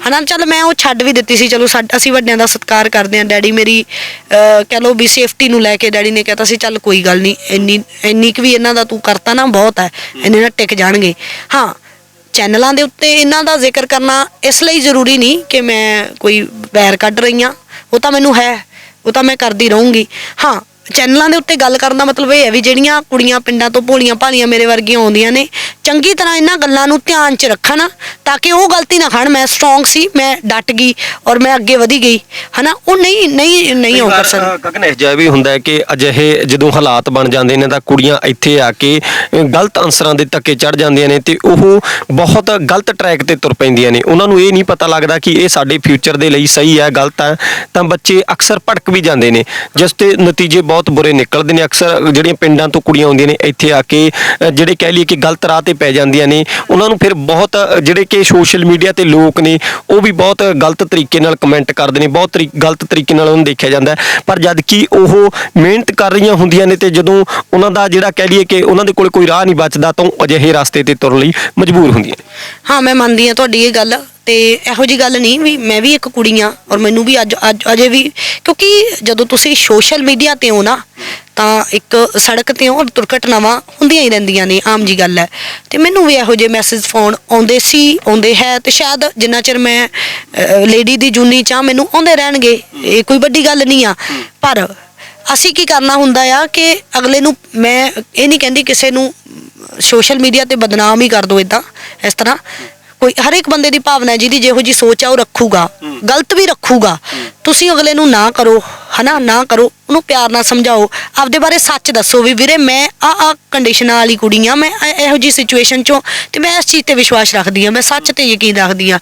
Speaker 2: ਹਨਾ ਚੱਲ ਮੈਂ ਉਹ ਛੱਡ ਵੀ ਦਿੱਤੀ ਸੀ ਚਲੋ ਸਾਡ- ਅਸੀਂ ਵੱਡਿਆਂ ਦਾ ਸਤਿਕਾਰ ਕਰਦੇ ਹਾਂ ਡੈਡੀ ਮੇਰੀ ਅਹ, ਕਹਿ ਲਓ ਵੀ ਸੇਫਟੀ ਨੂੰ ਲੈ ਕੇ ਡੈਡੀ ਨੇ ਕਹਿਤਾ ਸੀ ਚੱਲ ਕੋਈ ਗੱਲ ਨਹੀਂ ਇੰਨੀ ਇੰਨੀ ਕੁ ਵੀ ਇਹਨਾਂ ਦਾ ਤੂੰ ਕਰਤਾ ਨਾ ਬਹੁਤ ਹੈ ਇੰਨੇ ਨਾਲ ਟਿਕ ਜਾਣਗੇ। ਹਾਂ ਚੈਨਲਾਂ ਦੇ ਉੱਤੇ ਇਹਨਾਂ ਦਾ ਜ਼ਿਕਰ ਕਰਨਾ ਇਸ ਲਈ ਜ਼ਰੂਰੀ ਨਹੀਂ ਕਿ ਮੈਂ ਕੋਈ ਵੈਰ ਕੱਢ ਰਹੀ ਹਾਂ ਉਹ ਤਾਂ ਮੈਨੂੰ ਹੈ ਉਹ ਤਾਂ ਮੈਂ ਕਰਦੀ ਰਹੂੰਗੀ। ਹਾਂ ਚੈਨਲਾਂ ਦੇ ਉੱਤੇ ਗੱਲ ਕਰਨ ਦਾ ਮਤਲਬ ਇਹ ਹੈ ਵੀ ਜਿਹੜੀਆਂ ਕੁੜੀਆਂ ਪਿੰਡਾਂ ਤੋਂ ਭੋਲੀਆਂ ਭਾਲੀਆਂ ਮੇਰੇ ਵਰਗੀਆਂ ਆਉਂਦੀਆਂ ਨੇ ਚੰਗੀ ਤਰ੍ਹਾਂ ਇਹਨਾਂ ਗੱਲਾਂ ਨੂੰ ਧਿਆਨ 'ਚ ਰੱਖਣ ਤਾਂ ਕਿ ਉਹ ਗਲਤੀ ਨਾ ਖਾਣ। ਮੈਂ ਸਟਰੋਂਗ ਸੀ ਮੈਂ ਡਟ ਗਈ ਔਰ ਮੈਂ ਅੱਗੇ ਵਧੀ ਗਈ ਹਨਾ? ਉਹ ਨਹੀਂ ਨਹੀਂ ਨਹੀਂ ਹੋ ਕਰ ਸਕਦੀ।
Speaker 1: ਗਗਨ ਇਹ ਜਿਹਾ ਵੀ ਹੁੰਦਾ ਹੈ ਕਿ ਅਜਿਹੇ ਜਦੋਂ ਹਾਲਾਤ ਬਣ ਜਾਂਦੇ ਨੇ ਤਾਂ ਕੁੜੀਆਂ ਇੱਥੇ ਆ ਕੇ ਗਲਤ ਅਨਸਰਾਂ ਦੇ ਧੱਕੇ ਚੜ ਜਾਂਦੀਆਂ ਨੇ ਤੇ ਉਹ ਬਹੁਤ ਗਲਤ ਟਰੈਕ ਤੇ ਤੁਰ ਪੈਂਦੀਆਂ ਨੇ। ਉਹਨਾਂ ਨੂੰ ਇਹ ਨਹੀਂ ਪਤਾ ਲੱਗਦਾ ਕਿ ਇਹ ਸਾਡੇ ਫਿਊਚਰ ਦੇ ਲਈ ਸਹੀ ਹੈ ਗਲਤ ਹੈ। ਤਾਂ ਬੱਚੇ ਅਕਸਰ ਭਟਕ ਵੀ ਜਾਂਦੇ ਨੇ। ਜਿਸ ਤੇ ਨਤੀਜੇ ਬਹੁਤ ਬੁਰੇ ਨਿਕਲਦੇ ਨੇ ਅਕਸਰ ਜਿਹੜੀਆਂ ਪਿੰਡਾਂ ਤੋਂ ਕੁੜੀਆਂ ਆਉਂਦੀਆਂ ਨੇ ਇੱਥੇ ਆ ਕੇ ਅ, ਜਿਹੜੇ ਕਹਿ ਲਈਏ ਕਿ ਗਲਤ ਰਾਹ ਤੇ ਪੈ ਜਾਂਦੀਆਂ ਨੇ ਉਹਨਾਂ ਨੂੰ ਫਿਰ ਬਹੁਤ ਅ, ਜਿਹੜੇ ਕਿ ਸੋਸ਼ਲ ਮੀਡੀਆ ਤੇ ਲੋਕ ਨੇ ਉਹ ਵੀ ਬਹੁਤ ਗਲਤ ਤਰੀਕੇ ਨਾਲ ਕਮੈਂਟ ਕਰਦੇ ਨੇ ਬਹੁਤ ਤਰੀ- ਗਲਤ ਤਰੀਕੇ ਨਾਲ ਉਹਨੂੰ ਦੇਖਿਆ ਜਾਂਦਾ ਹੈ। ਪਰ ਜਦ ਕਿ ਉਹ ਮਿਹਨਤ ਕਰ ਰਹੀਆਂ ਹੁੰਦੀਆਂ ਨੇ ਤੇ ਜਦੋਂ ਉਹਨਾਂ ਦਾ ਜਿਹੜਾ ਕਹਿ ਲਈਏ ਕਿ ਉਹਨਾਂ ਦੇ ਕੋਲ ਕੋਈ ਰਾਹ ਨਹੀਂ ਬਚਦਾ ਤਾਂ ਉਹ ਅਜਿਹੇ ਰਸਤੇ ਤੇ ਤੁਰਨ ਲਈ ਮਜਬੂਰ ਹੁੰਦੀਆਂ ਨੇ
Speaker 2: ਹਾਂ ਮੈਂ ਮੰਨਦੀ ਹਾਂ ਤੁਹਾਡੀ ਇਹ ਗੱਲ ਤੇ ਇਹੋ ਜੀ ਗੱਲ ਨਹੀਂ ਵੀ ਮੈਂ ਵੀ ਇੱਕ ਕੁੜੀ ਆ ਔਰ ਮੈਨੂੰ ਵੀ ਅੱਜ ਅੱਜ ਅਜੇ ਵੀ ਕਿਉਂਕਿ ਜਦੋਂ ਤੁਸੀਂ ਸੋਸ਼ਲ ਮੀਡੀਆ ਤੇ ਹੋ ਨਾ, ਤਾਂ ਇੱਕ ਸੜਕ ਤੇ ਹੋ ਦੁਰਘਟਨਾਵਾਂ ਹੁੰਦੀਆਂ ਹੀ ਰਹਿੰਦੀਆਂ ਨੇ, ਆਮ ਜੀ ਗੱਲ ਹੈ। ਤੇ ਮੈਨੂੰ ਵੀ ਇਹੋ ਜਿਹੇ ਮੈਸੇਜ ਫੋਨ ਆਉਂਦੇ ਸੀ, ਆਉਂਦੇ ਹੈ ਤੇ ਸ਼ਾਇਦ ਜਿੰਨਾ ਚਿਰ ਮੈਂ ਲੇਡੀ ਦੀ ਜੁਨੀ ਚਾਹ ਮੈਨੂੰ ਆਉਂਦੇ ਰਹਿਣਗੇ, ਇਹ ਕੋਈ ਵੱਡੀ ਗੱਲ ਨਹੀਂ ਆ। ਪਰ ਅਸੀਂ ਕੀ ਕਰਨਾ ਹੁੰਦਾ ਆ ਕਿ ਅਗਲੇ ਨੂੰ ਮੈਂ ਇਹ ਨਹੀਂ ਕਹਿੰਦੀ ਕਿਸੇ ਨੂੰ ਸੋਸ਼ਲ ਮੀਡੀਆ ਤੇ ਬਦਨਾਮ ਹੀ ਕਰ ਦੋ ਇਦਾਂ ਇਸ ਤਰ੍ਹਾਂ। ਕੋਈ ਹਰ ਇੱਕ ਬੰਦੇ ਦੀ ਭਾਵਨਾ ਹੈ ਜਿਹਦੀ ਜਿਹੋ ਜੀ ਸੋਚ ਆ ਉਹ ਰੱਖੂਗਾ। ਗਲਤ ਵੀ ਰੱਖੂਗਾ। ਤੁਸੀਂ ਅਗਲੇ ਨੂੰ ਨਾ ਕਰੋ ਹਨਾ? ਨਾ ਕਰੋ ਉਹਨੂੰ ਪਿਆਰ ਨਾਲ ਸਮਝਾਓ। ਆਪਦੇ ਬਾਰੇ ਸੱਚ ਦੱਸੋ ਵੀ ਵੀਰੇ ਮੈਂ ਆ ਆ ਕੰਡੀਸ਼ਨਾਂ ਵਾਲੀ ਕੁੜੀ ਆ ਮੈਂ ਇਹ- ਇਹੋ ਜੀ ਸਿਚੁਏਸ਼ਨ ਚੋਂ ਤੇ ਮੈਂ ਇਸ ਚੀਜ਼ ਤੇ ਵਿਸ਼ਵਾਸ ਰੱਖਦੀ ਆ ਮੈਂ ਸੱਚ ਤੇ ਯਕੀਨ ਰੱਖਦੀ ਆ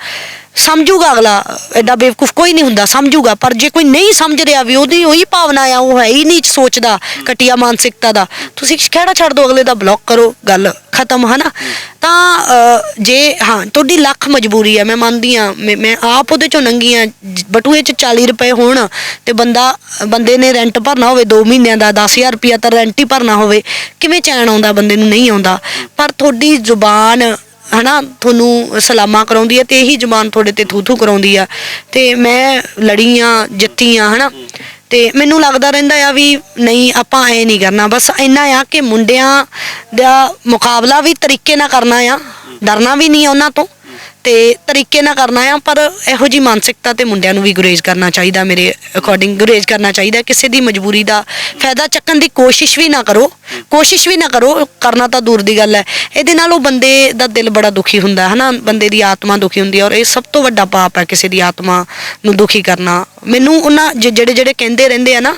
Speaker 2: ਸਮਝੂਗਾ ਅਗਲਾ ਐਡਾ ਬੇਵਕੂਫ ਕੋਈ ਨਹੀਂ ਹੁੰਦਾ ਸਮਝੂਗਾ। ਪਰ ਜੇ ਕੋਈ ਨਹੀਂ ਸਮਝ ਰਿਹਾ ਵੀ ਉਹਦੀ ਉਹੀ ਭਾਵਨਾ ਆ ਉਹ ਹੈ ਹੀ ਨਹੀਂ ਸੋਚਦਾ ਘਟੀਆ ਮਾਨਸਿਕਤਾ ਦਾ। ਤੁਸੀਂ ਖਿਹੜਾ ਛੱਡ ਦਿਓ ਅਗਲੇ ਦਾ ਬਲੌਕ ਕਰੋ ਗੱਲ ਖਤਮ ਹਨਾ? ਤਾਂ ਅ, ਜੇ ਹਾਂ ਤੁਹਾਡੀ ਲੱਖ ਮਜਬੂਰੀ ਹੈ ਮੈਂ ਮੰਨਦੀ ਆ ਮੈਂ ਮੈਂ ਆਪ ਉਹਦੇ ਚੋਂ ਨੰਗੀ ਆ ਬਟੂਏ ਚ 40 ਰੁਪਏ ਹੋਣ ਤੇ ਬੰਦਾ, ਬੰਦੇ ਨੇ ਰੈਂਟ ਭਰਨਾ ਹੋਵੇ 2 ਮਹੀਨਿਆਂ ਦਾ 10000 ਰੁਪਿਆ ਤਾਂ ਰੈਂਟ ਹੀ ਭਰਨਾ ਹੋਵੇ, ਕਿਵੇਂ ਚੈਨ ਆਉਂਦਾ ਬੰਦੇ ਨੂੰ ਨਹੀਂ ਆਉਂਦਾ? ਪਰ ਤੁਹਾਡੀ ਜ਼ੁਬਾਨ, ਹਨਾ, ਤੁਹਾਨੂੰ ਸਲਾਮਾ ਕਰਾਉਂਦੀ ਹੈ ਤੇ ਇਹੀ ਜ਼ੁਬਾਨ ਤੁਹਾਡੇ ਤੇ ਥੂ ਥੂ ਕਰਾਉਂਦੀ ਆ। ਤੇ ਮੈਂ ਲੜੀ ਆ ਜਿੱਤੀ ਆ ਹਨਾ, ਤੇ ਮੈਨੂੰ ਲੱਗਦਾ ਰਹਿੰਦਾ ਆ ਵੀ ਨਹੀਂ, ਆਪਾਂ ਐ ਨਹੀਂ ਕਰਨਾ। ਬਸ ਇੰਨਾ ਆ ਕਿ ਮੁੰਡਿਆਂ ਦਾ ਮੁਕਾਬਲਾ ਵੀ ਤਰੀਕੇ ਨਾਲ ਕਰਨਾ ਆ, ਡਰਨਾ ਵੀ ਨਹੀਂ ਆ ਉਹਨਾਂ ਤੋਂ। ਤੇ ਤਰੀਕੇ ਨਾਲ ਕਰਨਾ ਆ, ਪਰ ਇਹੋ ਜੀ ਮਾਨਸਿਕਤਾ ਤੇ ਮੁੰਡਿਆਂ ਨੂੰ ਵੀ ਗੁਰੇਜ਼ ਕਰਨਾ ਚਾਹੀਦਾ, ਮੇਰੇ ਅਕੋਰਡਿੰਗ ਗੁਰੇਜ਼ ਕਰਨਾ ਚਾਹੀਦਾ, ਕਿਸੇ ਦੀ ਮਜਬੂਰੀ ਦਾ ਫਾਇਦਾ ਚੱਕਣ ਦੀ ਕੋਸ਼ਿਸ਼ ਵੀ ਨਾ ਕਰੋ, ਕੋਸ਼ਿਸ਼ ਵੀ ਨਾ ਕਰੋ, ਕਰਨਾ ਤਾਂ ਦੂਰ ਦੀ ਗੱਲ ਹੈ। ਇਹਦੇ ਨਾਲ ਉਹ ਬੰਦੇ ਦਾ ਦਿਲ ਬੜਾ ਦੁਖੀ ਹੁੰਦਾ ਹੈ ਹਨਾ? ਬੰਦੇ ਦੀ ਆਤਮਾ ਦੁਖੀ ਹੁੰਦੀ ਹੈ ਔਰ ਇਹ ਸਭ ਤੋਂ ਵੱਡਾ ਪਾਪ ਹੈ ਕਿਸੇ ਦੀ ਆਤਮਾ ਨੂੰ ਦੁਖੀ ਕਰਨਾ। ਮੈਨੂੰ ਉਹਨਾਂ ਜ- ਜਿਹੜੇ ਜਿਹੜੇ ਕਹਿੰਦੇ ਰਹਿੰਦੇ ਆ ਨਾ,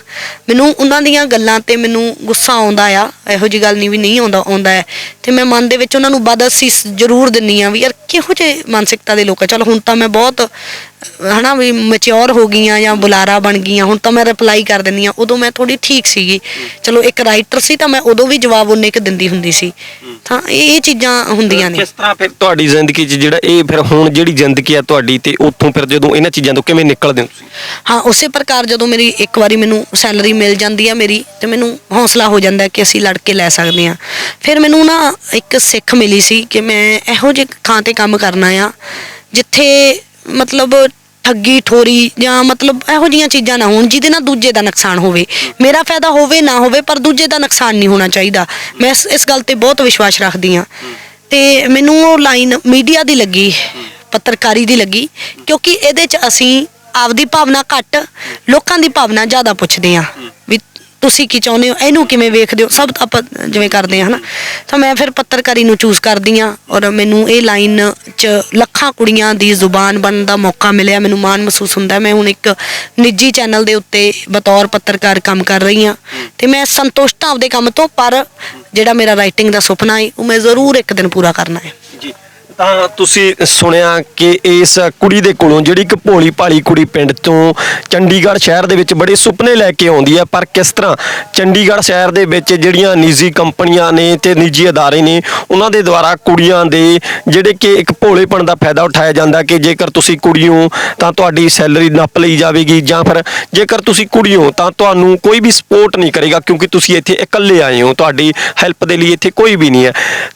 Speaker 2: ਮੈਨੂੰ ਉਹਨਾਂ ਦੀਆਂ ਗੱਲਾਂ ਤੇ ਮੈਨੂੰ ਗੁੱਸਾ ਆਉਂਦਾ ਆ, ਇਹੋ ਜੀ ਗੱਲ ਨਹੀਂ ਵੀ ਨਹੀਂ ਆਉਂਦਾ ਆਉਂਦਾ ਹੈ। ਤੇ ਮੈਂ ਮਨ ਦੇ ਵਿੱਚ ਉਹਨਾਂ ਨੂੰ ਬਦਅਸੀਸ ਜ਼ਰੂਰ ਦਿੰਨੀ ਆ ਵੀ ਯਾਰ ਕਿਹੋ ਜਿਹੇ ਮਾਨਸਿਕਤਾ ਦੇ ਲੋਕ ਆ। ਚਲ ਹੁਣ ਤਾਂ ਮੈਂ ਬਹੁਤ ਹਨਾ ਵੀ ਮੈਚਿਓਰ ਹੋ ਗਈਆਂ ਜਾਂ ਬੁਲਾਰਾ ਬਣ ਗਈਆਂ ਹੁਣ ਤਾਂ ਮੈਂ ਰਿਪਲਾਈ ਕਰ ਦਿੰਦੀ ਆ ਉਦੋਂ ਮੈਂ ਥੋੜੀ ਠੀਕ ਸੀਗੀ। ਚਲੋ ਇੱਕ ਰਾਈਟਰ ਸੀ ਤਾਂ ਮੈਂ ਉਦੋਂ ਵੀ ਜਵਾਬ ਉਹਨੇ ਇੱਕ ਦਿੰਦੀ ਹੁੰਦੀ ਸੀ। ਤਾਂ ਇਹ ਇਹ ਚੀਜ਼ਾਂ ਹੁੰਦੀਆਂ ਨੇ।
Speaker 1: ਕਿਸ ਤਰ੍ਹਾਂ ਫਿਰ ਤੁਹਾਡੀ ਜ਼ਿੰਦਗੀ 'ਚ ਜਿਹੜਾ ਇਹ ਫਿਰ ਹੁਣ ਜਿਹੜੀ ਜ਼ਿੰਦਗੀ ਆ ਤੁਹਾਡੀ ਤੇ ਉੱਥੋਂ ਫਿਰ ਜਦੋਂ ਇਹਨਾਂ ਚੀਜ਼ਾਂ ਤੋਂ ਕਿਵੇਂ ਨਿਕਲਦੇ ਹੋ ਤੁਸੀਂ?
Speaker 2: ਹਾਂ ਉਸੇ ਪ੍ਰਕਾਰ ਜਦੋਂ ਮੇਰੀ ਇੱਕ ਵਾਰੀ ਮੈਨੂੰ ਸੈਲਰੀ ਮਿਲ ਜਾਂਦੀ ਆ ਮੇਰੀ ਤੇ ਮੈਨੂੰ ਹੌਸਲਾ ਹੋ ਜਾਂਦਾ ਕਿ ਅਸੀਂ ਲੜ ਕੇ ਲੈ ਸਕਦੇ ਆ ਫਿਰ ਮੈਨੂੰ ਨਾ ਇੱਕ ਸਿੱਖ ਮਿਲੀ ਸੀ ਕਿ ਮੈਂ ਇਹੋ ਜਿਹੇ ਥਾਂ ਤੇ ਕੰਮ ਕਰਨਾ ਆ ਜਿੱਥੇ ਮਤਲਬ ਠੱਗੀ, ਠੋਰੀ ਜਾਂ ਮਤਲਬ ਇਹੋ ਜੀਆਂ ਚੀਜ਼ਾਂ ਨਾ ਹੋਣ ਜਿਹਦੇ ਨਾਲ ਦੂਜੇ ਦਾ ਨੁਕਸਾਨ ਹੋਵੇ। ਮੇਰਾ ਫਾਇਦਾ ਹੋਵੇ ਨਾ ਹੋਵੇ, ਪਰ ਦੂਜੇ ਦਾ ਨੁਕਸਾਨ ਨਹੀਂ ਹੋਣਾ ਚਾਹੀਦਾ। ਮੈਂ ਇਸ- ਇਸ ਗੱਲ ਤੇ ਬਹੁਤ ਵਿਸ਼ਵਾਸ ਰੱਖਦੀ ਹਾਂ। ਤੇ ਮੈਨੂੰ ਉਹ ਲਾਈਨ ਮੀਡੀਆ ਦੀ ਲੱਗੀ, ਪੱਤਰਕਾਰੀ ਦੀ ਲੱਗੀ, ਕਿਉਂਕਿ ਇਹਦੇ 'ਚ ਅਸੀਂ ਆਪਦੀ ਭਾਵਨਾ ਘੱਟ, ਲੋਕਾਂ ਦੀ ਭਾਵਨਾ ਜ਼ਿਆਦਾ ਪੁੱਛਦੇ ਹਾਂ। ਤੁਸੀਂ ਕੀ ਚਾਹੁੰਦੇ ਹੋ? ਇਹਨੂੰ ਕਿਵੇਂ ਵੇਖਦੇ ਹੋ? ਸਭ ਆਪਾਂ ਜਿਵੇਂ ਕਰਦੇ ਆ ਹਨਾ? ਤਾਂ ਮੈਂ ਫਿਰ ਪੱਤਰਕਾਰੀ ਨੂੰ ਚੂਜ਼ ਕਰਦੀ ਆ ਔਰ ਮੈਨੂੰ ਇਹ ਲਾਈਨ 'ਚ ਲੱਖਾਂ ਕੁੜੀਆਂ ਦੀ ਜ਼ੁਬਾਨ ਬਣਨ ਦਾ ਮੌਕਾ ਮਿਲਿਆ। ਮੈਨੂੰ ਮਾਣ ਮਹਿਸੂਸ ਹੁੰਦਾ ਮੈਂ ਹੁਣ ਇੱਕ ਨਿੱਜੀ ਚੈਨਲ ਦੇ ਉੱਤੇ ਬਤੌਰ ਪੱਤਰਕਾਰ ਕੰਮ ਕਰ ਰਹੀ ਆ ਤੇ ਮੈਂ ਸੰਤੁਸ਼ਟ ਹਾਂ ਆਪਦੇ ਕੰਮ ਤੋਂ, ਪਰ ਜਿਹੜਾ ਮੇਰਾ ਰਾਈਟਿੰਗ ਦਾ ਸੁਪਨਾ ਹੈ, ਉਹ ਮੈਂ ਜ਼ਰੂਰ ਇੱਕ ਦਿਨ ਪੂਰਾ ਕਰਨਾ ਹੈ।
Speaker 1: ਤਾਂ ਤੁਸੀਂ ਸੁਣਿਆ ਕਿ ਇਸ ਕੁੜੀ ਦੇ ਕੋਲੋਂ ਜਿਹੜੀ ਇੱਕ ਭੋਲੀ ਭਾਲੀ ਕੁੜੀ ਪਿੰਡ ਤੋਂ ਚੰਡੀਗੜ੍ਹ ਸ਼ਹਿਰ ਦੇ ਵਿੱਚ ਬੜੇ ਸੁਪਨੇ ਲੈ ਕੇ ਆਉਂਦੀ ਹੈ, ਪਰ ਕਿਸ ਤਰ੍ਹਾਂ ਚੰਡੀਗੜ੍ਹ ਸ਼ਹਿਰ ਦੇ ਵਿੱਚ ਜਿਹੜੀਆਂ ਨਿੱਜੀ ਕੰਪਨੀਆਂ ਨੇ ਤੇ ਨਿੱਜੀ ਅਦਾਰੇ ਨੇ, ਉਹਨਾਂ ਦੇ ਦੁਆਰਾ ਕੁੜੀਆਂ ਦੇ ਜਿਹੜੇ ਕਿ ਇੱਕ ਭੋਲੇਪਣ ਦਾ ਫਾਇਦਾ ਉਠਾਇਆ ਜਾਂਦਾ ਕਿ ਜੇਕਰ ਤੁਸੀਂ ਕੁੜੀ ਹੋ ਤਾਂ ਤੁਹਾਡੀ ਸੈਲਰੀ ਨੱਪ ਲਈ ਜਾਵੇਗੀ ਜਾਂ ਫਿਰ ਜੇਕਰ ਤੁਸੀਂ ਕੁੜੀ ਹੋ ਤਾਂ ਤੁਹਾਨੂੰ ਕੋਈ ਵੀ ਸਪੋਰਟ ਨਹੀਂ ਕਰੇਗਾ ਕਿਉਂਕਿ ਤੁਸੀਂ ਇੱਥੇ ਇਕੱਲੇ ਆਏ ਹੋ, ਤੁਹਾਡੀ ਹੈਲਪ ਦੇ ਲਈ ਇੱਥੇ ਕੋਈ ਵੀ ਨਹੀਂ ਹੈ।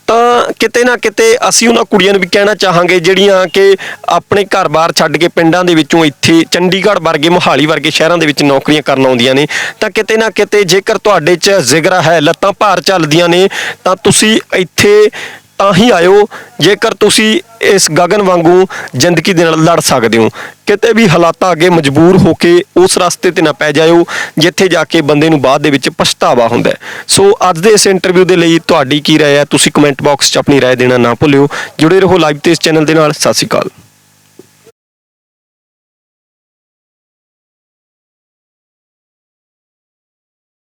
Speaker 1: ਤਾਂ ਕਿਤੇ ਨਾ ਕਿਤੇ ਅਸੀਂ ਉਹਨਾਂ ਕੁੜੀ ਕੁੜੀਆਂ ਨੂੰ ਵੀ ਕਹਿਣਾ ਚਾਹਾਂਗੇ ਜਿਹੜੀਆਂ ਕਿ ਆਪਣੇ ਘਰ-ਬਾਰ ਛੱਡ ਕੇ ਪਿੰਡਾਂ ਦੇ ਵਿੱਚੋਂ ਇੱਥੇ ਚੰਡੀਗੜ੍ਹ ਵਰਗੇ, ਮੋਹਾਲੀ ਵਰਗੇ ਸ਼ਹਿਰਾਂ ਦੇ ਵਿੱਚ ਨੌਕਰੀਆਂ ਕਰਨ ਆਉਂਦੀਆਂ ਨੇ, ਤਾਂ ਕਿਤੇ ਨਾ ਕਿਤੇ ਜੇਕਰ ਤੁਹਾਡੇ 'ਚ ਜ਼ਿਗਰਾ ਹੈ, ਲੱਤਾਂ ਭਾਰ ਚੱਲਦੀਆਂ ਨੇ, ਤਾਂ ਤੁਸੀਂ ਇੱਥੇ ਤਾਂ ਹੀ ਆਇਓ, ਜੇਕਰ ਤੁਸੀਂ ਇਸ ਗਗਨ ਵਾਂਗੂ ਜ਼ਿੰਦਗੀ ਦੇ ਨਾਲ ਲੜ ਸਕਦੇ ਹੋ। ਕਿਤੇ ਵੀ ਹਾਲਾਤਾਂ ਅੱਗੇ ਮਜਬੂਰ ਹੋ ਕੇ ਉਸ ਰਸਤੇ ਤੇ ਨਾ ਪੈ ਜਾਇਓ, ਜਿੱਥੇ ਜਾ ਕੇ ਬੰਦੇ ਨੂੰ ਬਾਅਦ ਦੇ ਵਿੱਚ ਪਛਤਾਵਾ ਹੁੰਦਾ ਸੋ ਅੱਜ ਦੇ ਇਸ ਇੰਟਰਵਿਊ ਦੇ ਲਈ ਤੁਹਾਡੀ ਕੀ ਰਾਏ ਹੈ? ਤੁਸੀਂ ਕਮੈਂਟ ਬਾਕਸ 'ਚ ਆਪਣੀ ਰਾਏ ਦੇਣਾ ਨਾ ਭੁੱਲਿਓ। ਜੁੜੇ ਰਹੋ ਲਾਈਵ ਤੇ ਇਸ ਚੈਨਲ ਦੇ ਨਾਲ। ਸਤਿ ਸ਼੍ਰੀ ਅਕਾਲ।